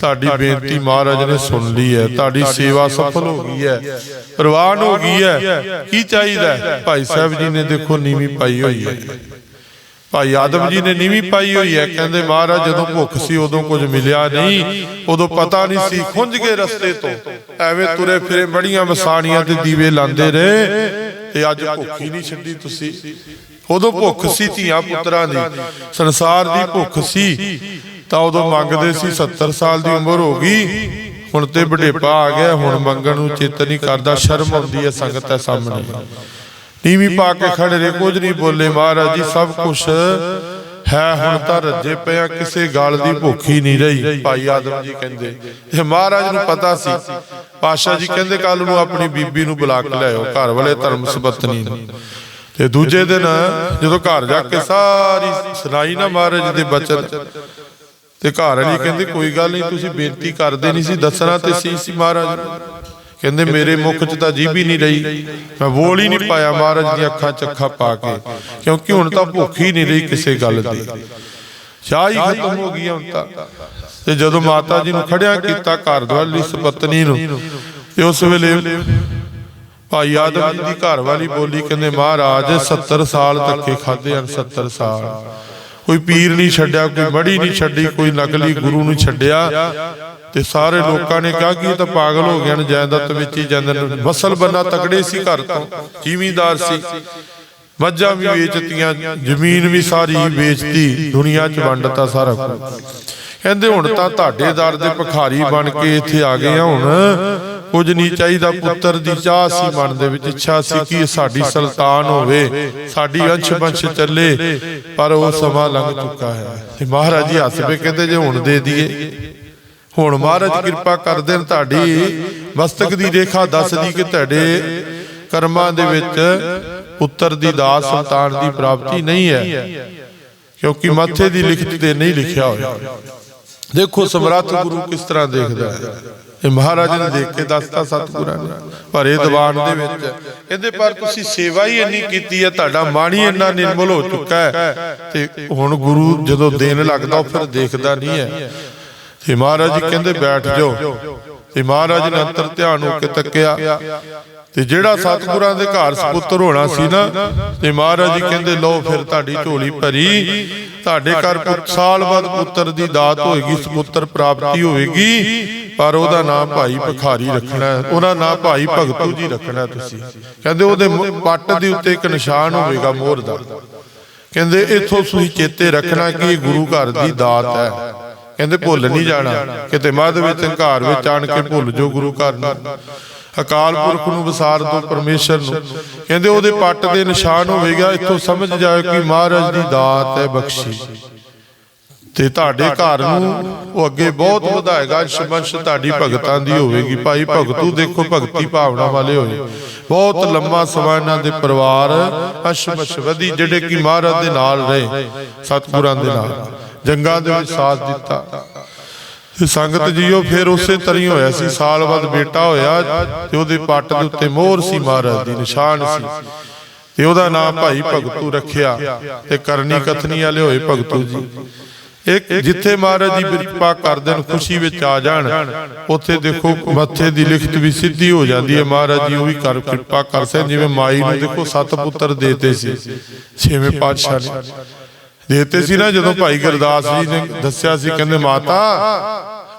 ਤੁਹਾਡੀ ਬੇਨਤੀ ਮਹਾਰਾਜ ਨੇ ਸੁਣ ਲਈ ਹੈ। ਤੁਹਾਡੀ ਸੇਵਾ ਸਫਲ ਹੋ ਗਈ ਹੈ ਪ੍ਰਵਾਨ ਹੋ ਗਈ ਹੈ। ਕੀ ਚਾਹੀਦਾ? ਭਾਈ ਸਾਹਿਬ ਜੀ ਨੇ ਦੇਖੋ ਨੀਵੀਂ ਪਾਈ ਹੋਈ ਹੈ। ਭਾਈ ਆਦਮ ਜੀ ਨੇ ਨੀਵੀਂ ਪਾਈ ਹੋਈ ਹੈ। ਕਹਿੰਦੇ ਮਹਾਰਾਜ ਜਦੋਂ ਭੁੱਖ ਸੀ ਉਦੋਂ ਕੁਝ ਮਿਲਿਆ ਨਹੀਂ। ਉਦੋਂ ਪਤਾ ਨਹੀਂ ਸੀ ਖੁੰਝ ਗਏ ਰਸਤੇ ਤੋਂ। ਐਵੇਂ ਤੁਰੇ ਫਿਰੇ ਬੜੀਆਂ ਮਸਾਣੀਆਂ ਤੇ ਦੀਵੇ ਲਾਉਂਦੇ ਰਹੇ। ਤੇ ਅੱਜ ਭੁੱਖ ਨਹੀਂ ਛੱਡੀ ਤੁਸੀਂ। ਉਦੋਂ ਭੁੱਖ ਸੀ ਧੀਆਂ ਪੁੱਤਰਾਂ ਦੀ। ਸੰਸਾਰ ਦੀ ਭੁੱਖ ਸੀ ਤਾਂ ਉਦੋਂ ਮੰਗਦੇ ਸੀ 70 ਸਾਲ ਦੀ ਉਮਰ ਹੋ ਗਈ। ਹੁਣ ਤੇ ਬੁਢੇਪਾ ਆ ਗਿਆ ਹੁਣ ਮੰਗਣ ਨੂੰ ਚਿੱਤ ਨਹੀਂ ਕਰਦਾ ਸ਼ਰਮ ਆਉਂਦੀ ਹੈ ਸੰਗਤ ਦੇ ਸਾਹਮਣੇ। ਨੀਵੀਂ ਪਾ ਕੇ ਖੜੇ ਰਹੇ ਕੁਝ ਨਹੀਂ ਬੋਲੇ ਮਹਾਰਾਜ ਜੀ ਸਭ ਕੁਝ ਹੈ ਹੁਣ ਤਾਂ ਰੱਜੇ ਪਿਆ ਕਿਸੇ ਗੱਲ ਦੀ ਭੁੱਖ ਹੀ ਨਹੀਂ ਰਹੀ ਭਾਈ ਆਦਮ ਜੀ ਕਹਿੰਦੇ। ਇਹ ਮਹਾਰਾਜ ਨੂੰ ਪਤਾ ਸੀ। ਪਾਸ਼ਾ ਜੀ ਕਹਿੰਦੇ ਕੱਲ ਨੂੰ ਆਪਣੀ ਬੀਬੀ ਨੂੰ ਬੁਲਾ ਕੇ ਲਿਆਓ ਘਰ ਵਾਲੇ ਧਰਮ ਸੁਪਤਨੀ ਨੂੰ। ਤੇ ਦੂਜੇ ਦਿਨ ਜਦੋਂ ਘਰ ਜਾ ਕੇ ਸਾਰੀ ਸੁਣਾਈ ਨਾ ਮਹਾਰਾਜ ਦੇ ਬਚਨ, ਤੇ ਘਰ ਵਾਲੀ ਕਹਿੰਦੀ, ਕੋਈ ਗੱਲ ਨਹੀਂ, ਤੁਸੀਂ ਬੇਨਤੀ ਕਰਦੇ ਨਹੀਂ ਸੀ, ਦੱਸਣਾ ਤੇ ਸੀ ਸੀ ਮਹਾਰਾਜ। ਕਹਿੰਦੇ, ਮੇਰੇ ਮੁਖ 'ਚ ਤਾਂ ਜੀਭ ਹੀ ਨਹੀਂ ਰਹੀ। ਮੈਂ ਬੋਲ ਹੀ ਨਹੀਂ ਪਾਇਆ ਮਹਾਰਾਜ ਦੀਆਂ ਅੱਖਾਂ ਚੱਖਾ ਪਾ ਕੇ, ਕਿਉਂਕਿ ਹੁਣ ਤਾਂ ਭੁੱਖ ਹੀ ਨਹੀਂ ਰਹੀ ਕਿਸੇ ਗੱਲ ਦੀ। ਚਾਹ ਹੀ ਖਤਮ ਹੋ ਗਈ ਹੁਣ ਤਾਂ। ਤੇ ਜਦੋਂ ਮਾਤਾ ਜੀ ਨੂੰ ਖੜਿਆ ਕੀਤਾ ਘਰ ਵਾਲੀ ਸੁਪਤਨੀ ਨੂੰ, ਤੇ ਉਸ ਵੇਲੇ ਭਾਈ ਆਦਮ ਜੀ ਦੀ ਘਰ ਵਾਲੀ ਬੋਲੀ ਕਹਿੰਦੇ, ਮਹਾਰਾਜ 70 ਸਾਲ ਧੱਕੇ ਖਾਦੇ ਹਨ 70 ਸਾਲ। ਕੋਈ ਪੀਰ ਨਹੀਂ ਛੱਡਿਆ, ਕੋਈ ਮੜੀ ਨਹੀਂ ਛੱਡੀ, ਕੋਈ ਨਕਲੀ ਗੁਰੂ ਨਹੀਂ ਛੱਡਿਆ। ਤੇ ਸਾਰੇ ਲੋਕਾਂ ਨੇ ਕਿਹਾ ਕਿ ਇਹ ਤਾਂ ਪਾਗਲ ਹੋ ਗਿਆ ਨੇ ਜਾਇਦਾਦ ਵੇਚੀ ਜਾਂਦੇ ਨੇ ਵਸਲ ਬੰਨਾ ਤਕੜੇ ਸੀ ਘਰ ਤੋਂ, ਜ਼ਿਮੀਂਦਾਰ ਸੀ। ਮੱਝਾਂ ਵੀ ਵੇਚਤੀਆਂ, ਜ਼ਮੀਨ ਵੀ ਸਾਰੀ ਵੇਚਤੀ, ਦੁਨੀਆ 'ਚ ਵੰਡਤਾ ਸਾਰਾ ਕੁਝ ਕਹਿੰਦੇ, ਹੁਣ ਤਾਂ ਤੁਹਾਡੇ ਦਰ ਦੇ ਭਖਾਰੀ ਬਣ ਕੇ ਇੱਥੇ ਆ ਗਏ ਆ ਹੁਣ। ਕੁਝ ਨਹੀਂ ਚਾਹੀਦਾ ਪੁੱਤਰ ਦੀ ਚਾਹ ਸੀ ਮਨ ਦੇ ਵਿੱਚ ਇੱਛਾ ਸੀ ਕਿ ਸਾਡੀ ਸੁਲਤਾਨ ਹੋਵੇ, ਸਾਡੀ ਅੰਸ਼ ਬੰਸ਼ ਚੱਲੇ, ਪਰ ਉਹ ਸਮਾਂ ਲੰਘ ਚੁੱਕਾ ਹੈ। ਤੇ ਮਹਾਰਾਜ ਜੀ ਹੱਸ ਪਏ ਕਹਿੰਦੇ ਜੇ ਹੁਣ ਦੇ ਦਈਏ। ਹੁਣ ਮਹਾਰਾਜ ਕਿਰਪਾ ਕਰ ਦੇਣ ਤੁਹਾਡੀ, ਮਸਤਕ ਦੀ ਰੇਖਾ ਦੱਸਦੀ ਕਿ ਤੁਹਾਡੇ ਕਰਮਾਂ ਦੇ ਵਿੱਚ ਪੁੱਤਰ ਦੀ ਦਾਸ ਸੰਤਾਨ ਦੀ ਪ੍ਰਾਪਤੀ ਨਹੀਂ ਹੈ, ਕਿਉਂਕਿ ਮੱਥੇ ਦੀ ਲਿਖਤ ਤੇ ਨਹੀਂ ਲਿਖਿਆ ਹੋਇਆ। ਦੇਖੋ ਸਮਰੱਥ ਗੁਰੂ ਕਿਸ ਤਰ੍ਹਾਂ ਦੇਖਦਾ ਹੈ? ਇਹ ਮਹਾਰਾਜ ਨੇ ਦੇਖ ਕੇ ਦੱਸਤਾ ਸਤਿਗੁਰਾਂ ਨੇ। ਭਰੇ ਦੀਵਾਨ ਦੇ ਵਿੱਚ ਕਹਿੰਦੇ ਪਰ ਤੁਸੀਂ ਸੇਵਾ ਹੀ ਇੰਨੀ ਕੀਤੀ ਹੈ, ਤੁਹਾਡਾ ਮਨ ਹੀ ਇੰਨਾ ਨਿਰਮਲ ਹੋ ਚੁੱਕਾ ਹੈ। ਤੇ ਹੁਣ ਗੁਰੂ ਜਦੋਂ ਦੇਣ ਲੱਗਦਾ, ਉਹ ਫਿਰ ਦੇਖਦਾ ਨਹੀਂ ਹੈ। ਤੇ ਮਹਾਰਾਜ ਜੀ ਕਹਿੰਦੇ, ਬੈਠ ਜਾਓ। ਤੇ ਮਹਾਰਾਜ ਨੇ ਅੰਤਰ ਧਿਆਨ ਹੋ ਕੇ ਤੱਕਿਆ। ਤੇ ਜਿਹੜਾ ਸਤਿਗੁਰਾਂ ਦੇ ਘਰ ਸੁਪੁੱਤਰ ਹੋਣਾ ਸੀ ਨਾ, ਤੇ ਮਹਾਰਾਜ ਜੀ ਕਹਿੰਦੇ, ਲਓ ਫਿਰ ਤੁਹਾਡੀ ਝੋਲੀ ਭਰੀ। ਤੁਹਾਡੇ ਘਰ ਪੁੱਤ- ਸਾਲ ਬਾਅਦ ਪੁੱਤਰ ਦੀ ਦਾਤ ਹੋਏਗੀ ਸੁਪੁੱਤਰ ਪ੍ਰਾਪਤੀ ਹੋਏਗੀ। ਪਰ ਉਹਦਾ ਨਾਮ ਭਾਈ ਭਖਾਰੀ ਰੱਖਣਾ ਹੈ। ਉਹਦਾ ਨਾਮ ਭਾਈ ਭਗਤੂ ਜੀ ਰੱਖਣਾ ਤੁਸੀਂ। ਕਹਿੰਦੇ ਉਹਦੇ ਪੱਟ ਦੇ ਉੱਤੇ ਇੱਕ ਨਿਸ਼ਾਨ ਹੋਵੇਗਾ ਮੋਹਰ ਦਾ। ਕਹਿੰਦੇ ਇੱਥੋਂ ਤੁਸੀਂ ਚੇਤੇ ਰੱਖਣਾ ਕਿ ਇਹ ਗੁਰੂ ਘਰ ਦੀ ਦਾਤ ਹੈ। ਕਹਿੰਦੇ ਭੁੱਲ ਨਹੀਂ ਜਾਣਾ। ਕਿਤੇ ਮੱਧ ਵਿੱਚ ਹੰਕਾਰ ਵਿੱਚ ਆਣ ਕੇ ਭੁੱਲ ਜੋ ਗੁਰੂ ਘਰ ਨੂੰ ਅਕਾਲ ਪੁਰਖ ਨੂੰ ਵਿਸਾਰ ਦੋ ਪਰਮੇਸ਼ਰ ਨੂੰ। ਕਹਿੰਦੇ ਉਹਦੇ ਪੱਟ ਦੇ ਨਿਸ਼ਾਨ ਹੋਵੇਗਾ ਇੱਥੋਂ ਸਮਝ ਜਾਓ ਕਿ ਮਹਾਰਾਜ ਦੀ ਦਾਤ ਹੈ ਬਖਸ਼ੀ। ਤੇ ਤੁਹਾਡੇ ਘਰ ਨੂੰ ਉਹ ਅੱਗੇ ਬਹੁਤ ਵਧਾਏਗਾ ਸ਼ਮੰਸ਼ ਤੁਹਾਡੀ ਭਗਤਾਂ ਦੀ ਹੋਵੇਗੀ। ਭਾਈ ਭਗਤੂ ਦੇਖੋ, ਭਗਤੀ ਭਾਵਨਾ ਵਾਲੇ ਹੋਏ। ਬਹੁਤ ਲੰਮਾ ਸਮਾਂ ਇਹਨਾਂ ਦੇ ਪਰਿਵਾਰ ਅਸ਼ਮਸ਼ ਜਿਹੜੇ ਕਿ ਮਹਾਰਾਜ ਦੇ ਨਾਲ ਰਹੇ, ਸਤਿਗੁਰਾਂ ਦੇ ਨਾਲ। ਜੰਗਾਂ ਦੇ ਵਿੱਚ ਸਾਥ ਦਿੱਤਾ। ਸੰਗਤ ਜੀਓ, ਫਿਰ ਉਸੇ ਤਰ੍ਹਾਂ ਹੋਇਆ ਸੀ। ਸਾਲ ਬਾਅਦ ਬੇਟਾ ਹੋਇਆ ਤੇ ਉਹਦੇ ਪੱਟ ਦੇ ਉੱਤੇ ਮੋਹਰ ਸੀ ਮਹਾਰਾਜ ਦੀ, ਨਿਸ਼ਾਨ ਸੀ। ਤੇ ਉਹਦਾ ਨਾਮ ਭਾਈ ਭਗਤੂ ਰੱਖਿਆ ਤੇ ਕਰਨੀ ਕਥਨੀ ਵਾਲੇ ਹੋਏ ਭਗਤੂ ਜੀ। ਇੱਕ ਜਿੱਥੇ ਮਹਾਰਾਜ ਜੀ ਕਿਰਪਾ ਕਰ ਦੇਣ, ਖੁਸ਼ੀ ਵਿੱਚ ਆ ਜਾਣ, ਉੱਥੇ ਦੇਖੋ ਮੱਥੇ ਦੀ ਲਿਖਤ ਵੀ ਸਿੱਧੀ ਹੋ ਜਾਂਦੀ ਹੈ। ਮਹਾਰਾਜ ਜੀ ਉਹ ਵੀ ਕਰ ਕਿਰਪਾ ਕਰ ਜਿਵੇਂ ਮਾਈ ਨੂੰ ਦੇਖੋ ਸੱਤ ਪੁੱਤਰ ਦੇਤੇ ਸੀ। ਛੇਵੇਂ ਪਾਤਸ਼ਾਹ ਨੇ। ਦੇਤੇ ਸੀ ਨਾ ਜਦੋਂ ਭਾਈ ਗੁਰਦਾਸ ਜੀ ਨੇ ਦੱਸਿਆ ਸੀ ਕਹਿੰਦੇ ਮਾਤਾ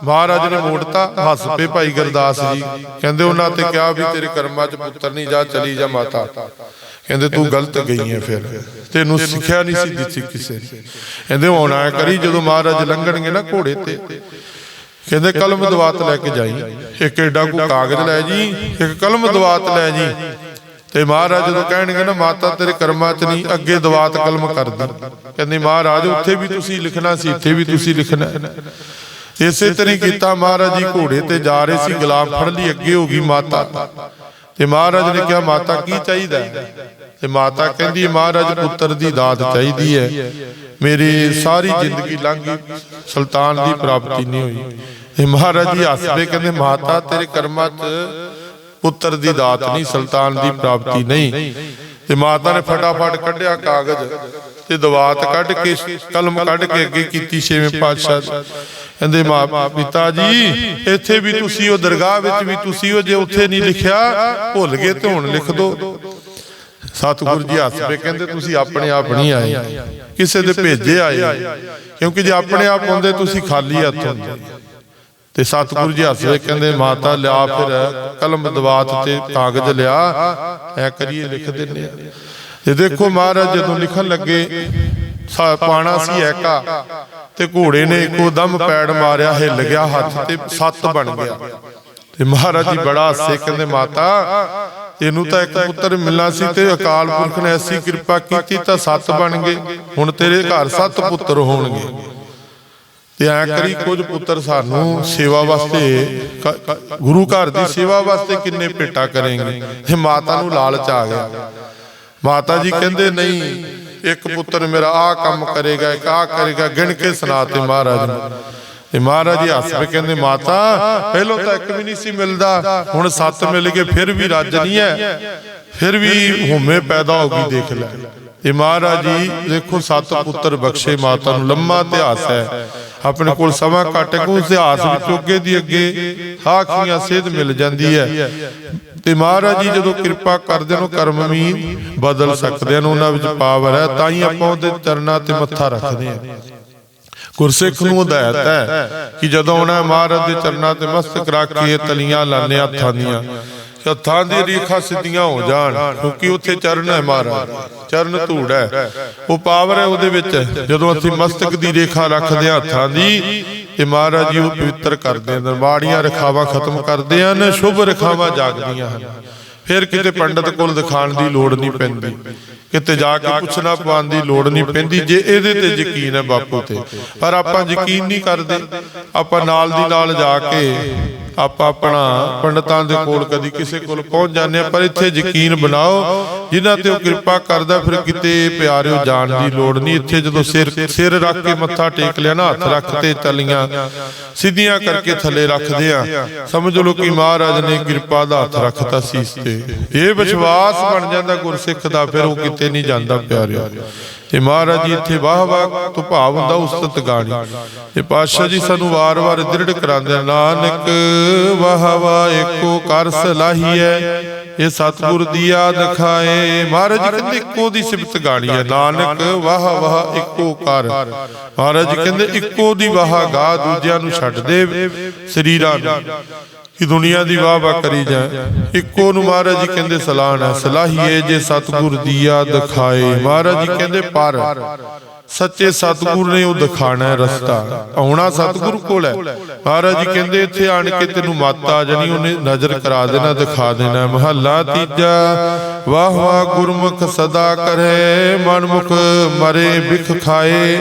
ਮਹਾਰਾਜ ਨੇ ਮੋੜਤਾ ਹੱਸ ਪਏ ਭਾਈ ਗੁਰਦਾਸ ਜੀ। ਕਹਿੰਦੇ ਉਹਨਾਂ ਤੇ ਕਿਹਾ ਵੀ ਤੇਰੇ ਕਰਮਾਂ 'ਚ ਪੁੱਤਰ ਨਹੀਂ ਜਾ ਚਲੀ ਜਾ ਮਾਤਾ। ਕਹਿੰਦੇ ਤੂੰ ਗਲਤ ਗਈ ਹੈ ਫਿਰ। ਤੈਨੂੰ ਸਿੱਖਿਆ ਨਹੀਂ ਸੀ ਦਿੱਤੀ ਕਿਸੇ ਨੇ। ਕਹਿੰਦੇ ਹੁਣ ਆਇਆ ਕਰੀ ਜਦੋਂ ਮਹਾਰਾਜ ਲੰਘਣਗੇ ਨਾ ਘੋੜੇ ਤੇ। ਕਹਿੰਦੇ ਕਲਮ ਦਵਾਤ ਲੈ ਕੇ ਜਾਈ। ਇੱਕ ਏਡਾ ਕੋ ਕਾਗਜ਼ ਲੈ ਜੀ ਇੱਕ ਕਲਮ ਦਵਾਤ ਲੈ ਜੀ। ਤੇ ਮਹਾਰਾਜ ਜਦੋਂ ਕਹਿਣਗੇ ਨਾ, ਮਾਤਾ ਤੇਰੇ ਕਰਮਾਂ 'ਚ ਨਹੀਂ, ਅੱਗੇ ਦਵਾਤ ਕਲਮ ਕਰਦੀ। ਕਹਿੰਦੇ, ਮਹਾਰਾਜ, ਉੱਥੇ ਵੀ ਤੁਸੀਂ ਲਿਖਣਾ ਸੀ, ਇੱਥੇ ਵੀ ਤੁਸੀਂ ਲਿਖਣਾ ਇਸੇ ਤਰ੍ਹਾਂ ਕੀਤਾ ਮਹਾਰਾਜ ਜੀ ਘੋੜੇ ਤੇ ਜਾ ਰਹੇ ਸੀ, ਗੁਲਾਮ ਫੜ ਲਈ ਅੱਗੇ ਹੋ ਗਈ ਮਾਤਾ। ਤੇ ਮਹਾਰਾਜ ਨੇ ਕਿਹਾ, ਮਾਤਾ, ਕੀ ਚਾਹੀਦਾ ਤੇ ਮਾਤਾ ਕਹਿੰਦੀ, ਮਹਾਰਾਜ, ਪੁੱਤਰ ਦੀ ਦਾਤ ਚਾਹੀਦੀ ਹੈ। ਮੇਰੀ ਸਾਰੀ ਜ਼ਿੰਦਗੀ ਲੰਘ ਗਈ, ਸੁਲਤਾਨ ਦੀ ਪ੍ਰਾਪਤੀ ਨਹੀਂ ਹੋਈ। ਤੇ ਮਹਾਰਾਜ ਜੀ ਹੱਸਦੇ ਕਹਿੰਦੇ, ਮਾਤਾ, ਤੇਰੇ ਕਰਮਾਂ 'ਚ ਪੁੱਤਰ ਦੀ ਦਾਤ ਨਹੀਂ ਸੁਲਤਾਨ ਦੀ ਪ੍ਰਾਪਤੀ ਨਹੀਂ। ਤੇ ਮਾਤਾ ਨੇ ਫਟਾਫਟ ਕੱਢਿਆ ਕਾਗਜ਼ ਤੇ ਦਵਾਤ ਕੱਢ ਕੇ ਕਲਮ ਕੱਢ ਕੇ ਅੱਗੇ ਕੀਤੀ ਛੇਵੇਂ ਪਾਤਸ਼ਾਹ। ਕਹਿੰਦੇ ਮਾਂ ਪਿਤਾ ਜੀ ਇੱਥੇ ਵੀ ਤੁਸੀਂ ਉਹ ਦਰਗਾਹ ਵਿੱਚ ਵੀ ਤੁਸੀਂ ਉਹ ਜੇ ਉੱਥੇ ਨਹੀਂ ਲਿਖਿਆ ਭੁੱਲ ਗਏ ਤੇ ਹੁਣ ਲਿਖ ਦਿਓ ਸਤਿਗੁਰੂ ਜੀ ਹੱਸ ਪਏ ਕਹਿੰਦੇ ਤੁਸੀਂ ਆਪਣੇ ਆਪ ਨਹੀਂ ਆਏ। ਕਿਸੇ ਦੇ ਭੇਜੇ ਆਏ। ਕਿਉਂਕਿ ਜੇ ਆਪਣੇ ਆਪ ਹੁੰਦੇ ਤੁਸੀਂ ਖਾਲੀ ਹੱਥ ਹੁੰਦੇ। ਤੇ ਸਤਿਗੁਰੂ ਜੀ ਹੱਸ ਕਹਿੰਦੇ, ਮਾਤਾ ਲਿਆ ਫਿਰ, ਕਲਮ ਦਵਾਤ ਤੇ ਕਾਗਜ਼ ਲਿਆ। ਐ ਕਰੀਏ, ਲਿਖ ਦਿੰਨੇ ਆ। ਤੇ ਦੇਖੋ ਮਹਾਰਾਜ, ਜਦੋਂ ਲਿਖਣ ਲੱਗੇ ਪਾਣਾ ਸੀ ਐਕਾ, ਤੇ ਘੋੜੇ ਨੇ ਇੱਕੋ ਦਮ ਪੈੜ ਮਾਰਿਆ, ਹਿੱਲ ਗਿਆ ਹੱਥ ਤੇ ਸੱਤ ਬਣ ਗਿਆ। ਤੇ ਮਹਾਰਾਜ ਜੀ ਬੜਾ ਹੱਸੇ, ਕਹਿੰਦੇ, ਮਾਤਾ, ਤੈਨੂੰ ਤਾਂ ਇੱਕ ਪੁੱਤਰ ਮਿਲਣਾ ਸੀ ਤੇ ਅਕਾਲ ਪੁਰਖ ਨੇ ਐਸੀ ਕਿਰਪਾ ਕੀਤੀ ਤਾਂ ਸੱਤ ਬਣ ਗਏ, ਹੁਣ ਤੇਰੇ ਘਰ ਸੱਤ ਪੁੱਤਰ ਹੋਣਗੇ। ਤੇ ਐ ਕਰੀ ਕੁਝ ਪੁੱਤਰ ਸਾਨੂੰ ਸੇਵਾ ਵਾਸਤੇ ਗੁਰੂ ਘਰ ਦੀ ਸੇਵਾ ਵਾਸਤੇ ਕਿੰਨੇ ਭੇਟਾ ਕਰੇਂਗੇ। ਤੇ ਮਾਤਾ ਨੂੰ ਲਾਲਚ ਆ ਗਿਆ। ਮਾਤਾ ਜੀ ਕਹਿੰਦੇ ਨਹੀਂ ਇੱਕ ਪੁੱਤਰ ਮੇਰਾ ਆਹ ਕੰਮ ਕਰੇਗਾ ਇੱਕ ਆਹ ਕਰੇਗਾ ਗਿਣ ਕੇ ਸੁਣਾਤੇ ਮਹਾਰਾਜ ਨੂੰ। ਤੇ ਮਹਾਰਾਜ ਜੀ ਹੱਸ ਕੇ ਕਹਿੰਦੇ ਮਾਤਾ ਪਹਿਲਾਂ ਤਾਂ ਇੱਕ ਵੀ ਨਹੀਂ ਸੀ ਮਿਲਦਾ ਹੁਣ ਸੱਤ ਮਿਲ ਗਏ ਫਿਰ ਵੀ ਰੱਜ ਨਹੀਂ ਹੈ। ਫਿਰ ਵੀ ਹਉਮੈ ਪੈਦਾ ਹੋ ਗਈ ਦੇਖ ਲੈ। ਤੇ ਮਹਾਰਾਜ ਜੀ ਦੇਖੋ ਸੱਤ ਪੁੱਤਰ ਬਖਸ਼ੇ ਮਾਤਾ ਨੂੰ ਲੰਮਾ ਇਤਿਹਾਸ ਹੈ ਆਪਣੇ ਕੋਲ ਸਮਾਂ ਘੱਟ ਕੋਈ ਇਤਿਹਾਸ ਵਿੱਚੋਂ ਅੱਗੇ ਦੀ ਅੱਗੇ ਆਖੀਆਂ ਸੇਧ ਮਿਲ ਜਾਂਦੀ ਹੈ। ਤੇ ਮਹਾਰਾਜ ਜੀ ਜਦੋਂ ਕਿਰਪਾ ਕਰਦੇ ਨੇ ਕਰਮ ਵੀ ਬਦਲ ਸਕਦੇ ਨੇ ਉਹਨਾਂ ਵਿੱਚ ਪਾਵਰ ਹੈ ਤਾਂ ਹੀ ਆਪਾਂ ਉਹਦੇ ਚਰਨਾਂ ਤੇ ਮੱਥਾ ਰੱਖਦੇ ਹਾਂ। ਗੁਰਸਿੱਖ ਨੂੰ ਹਦਾਇਤ ਹੈ ਕਿ ਜਦੋਂ ਉਹਨਾਂ ਮਹਾਰਾਜ ਦੇ ਚਰਨਾਂ ਤੇ ਮਸਤਕ ਰੱਖ ਕੇ ਤਲੀਆਂ ਲਾਣੇ ਹੱਥਾਂ ਦੀਆਂ। ਕਿ ਹੱਥਾਂ ਦੀ ਰੇਖਾ ਸਿੱਧੀਆਂ ਹੋ ਜਾਣ, ਕਿਉਂਕਿ ਉੱਥੇ ਚਰਨ ਹੈ ਮਹਾਰਾਜ। ਚਰਨ ਧੂੜ ਹੈ। ਉਹ ਪਾਵਰ ਹੈ ਉਹਦੇ ਵਿੱਚ। ਜਦੋਂ ਅਸੀਂ ਮਸਤਕ ਦੀ ਰੇਖਾ ਰੱਖਦੇ ਹਾਂ ਹੱਥਾਂ ਦੀ, ਤੇ ਮਹਾਰਾਜ ਜੀ ਉਹ ਪਵਿੱਤਰ ਕਰਦੇ ਹਨ, ਮਾੜੀਆਂ ਰਖਾਵਾਂ ਖਤਮ ਕਰਦੇ ਹਨ, ਸ਼ੁਭ ਰਖਾਵਾਂ ਜਾਗਦੀਆਂ ਹਨ। ਫਿਰ ਕਿਤੇ ਪੰਡਤ ਕੋਲ ਦਿਖਾਣ ਦੀ ਲੋੜ ਨਹੀਂ ਪੈਂਦੀ। ਕਿਤੇ ਜਾ ਕੇ ਪੁੱਛਣਾ ਪਾਉਣ ਦੀ ਲੋੜ ਨਹੀਂ ਪੈਂਦੀ, ਜੇ ਇਹਦੇ ਤੇ ਯਕੀਨ ਹੈ ਬਾਪੂ ਤੇ। ਪਰ ਆਪਾਂ ਯਕੀਨ ਨਹੀਂ ਕਰਦੇ। ਆਪਾਂ ਨਾਲ ਦੀ ਨਾਲ ਜਾ ਕੇ ਆਪਾਂ ਆਪਣਾ ਪੰਡਤਾਂ ਦੇ ਕੋਲ ਕਦੀ ਕਿਸੇ ਕੋਲ ਪਹੁੰਚ ਜਾਂਦੇ ਆ ਪਰ ਇੱਥੇ ਯਕੀਨ ਬਣਾਓ, ਜਿਨ੍ਹਾਂ ਤੇ ਉਹ ਕਿਰਪਾ ਕਰਦਾ, ਫਿਰ ਕਿਤੇ ਪਿਆਰਿਓ ਜਾਣ ਦੀ ਲੋੜ ਨਹੀਂ। ਇੱਥੇ ਜਦੋਂ ਸਿਰ ਸਿਰ ਰੱਖ ਕੇ ਮੱਥਾ ਟੇਕ ਲਿਆ ਨਾ, ਹੱਥ ਰੱਖ ਤੇ ਤਲੀਆਂ ਸਿੱਧੀਆਂ ਕਰਕੇ ਥੱਲੇ ਰੱਖਦੇ ਆ ਸਮਝ ਲਓ ਕਿ ਮਹਾਰਾਜ ਨੇ ਕਿਰਪਾ ਦਾ ਹੱਥ ਰੱਖਤਾ ਸੀਸ ਤੇ। ਇਹ ਵਿਸ਼ਵਾਸ ਬਣ ਜਾਂਦਾ ਗੁਰਸਿੱਖ ਦਾ, ਫਿਰ ਉਹ ਕਿਤੇ ਨਹੀਂ ਜਾਂਦਾ ਪਿਆਰਿਓ। ਤੇ ਮਹਾਰਾਜ ਜੀ, ਇੱਥੇ ਵਾਹ ਵਾਹ ਤੋਂ ਭਾਵ ਹੁੰਦਾ ਉਸਤਤ ਗਾਣੀ। ਤੇ ਪਾਤਸ਼ਾਹ ਜੀ, ਸਾਨੂੰ ਵਾਰ-ਵਾਰ ਦ੍ਰਿੜ ਕਰਾਉਂਦੇ ਨਾਨਕ ਵਾਹ ਵਾਹ ਏਕੋ ਕਰ ਸਲਾਹੀਐ ਇਹ ਸਤਿਗੁਰ ਦੀ ਆ ਦਿਖਾਏ ਮਹਾਰਾਜ ਕਹਿੰਦੇ ਇੱਕੋ ਦੀ ਸਿਫਤ ਗਾਣੀ ਹੈ ਨਾਨਕ ਵਾਹ ਵਾਹ ਇੱਕੋ ਕਰ। ਮਹਾਰਾਜ ਕਹਿੰਦੇ ਇੱਕੋ ਦੀ ਵਾਹ ਗਾ, ਦੂਜਿਆਂ ਨੂੰ ਛੱਡ ਦੇ ਸਰੀਰਾਂ ਨੂੰ। ਕਿ ਦੁਨੀਆ ਦੀ ਵਾਹ ਵਾਹ ਕਰੀ ਜਾਏ। ਇੱਕੋ ਨੂੰ ਮਹਾਰਾਜ ਜੀ ਕਹਿੰਦੇ ਸਲਾਹਣ ਹੈ। ਸਲਾਹੀਏ ਜੇ ਸਤਿਗੁਰ ਦੀਆ ਦਿਖਾਏ। ਮਹਾਰਾਜ ਜੀ ਕਹਿੰਦੇ ਪਰ ਸੱਚੇ ਸਤਿਗੁਰ ਨੇ ਉਹ ਦਿਖਾਣਾ ਰਸਤਾ। ਆਉਣਾ ਸਤਿਗੁਰ ਕੋਲ ਹੈ। ਮਹਾਰਾਜ ਜੀ ਕਹਿੰਦੇ ਇੱਥੇ ਆਣ ਕੇ ਤੈਨੂੰ ਮਾਤਾ ਆ ਜਾਣੀ, ਉਹਨੇ ਨਜ਼ਰ ਕਰਾ ਦੇਣਾ, ਦਿਖਾ ਦੇਣਾ। ਮਹੱਲਾ ਤੀਜਾ, ਵਾਹ ਵਾਹ ਗੁਰਮੁਖ ਸਦਾ ਕਰੇ, ਮਨਮੁਖ ਮਰੇ ਬਿਖ ਖਾਏ।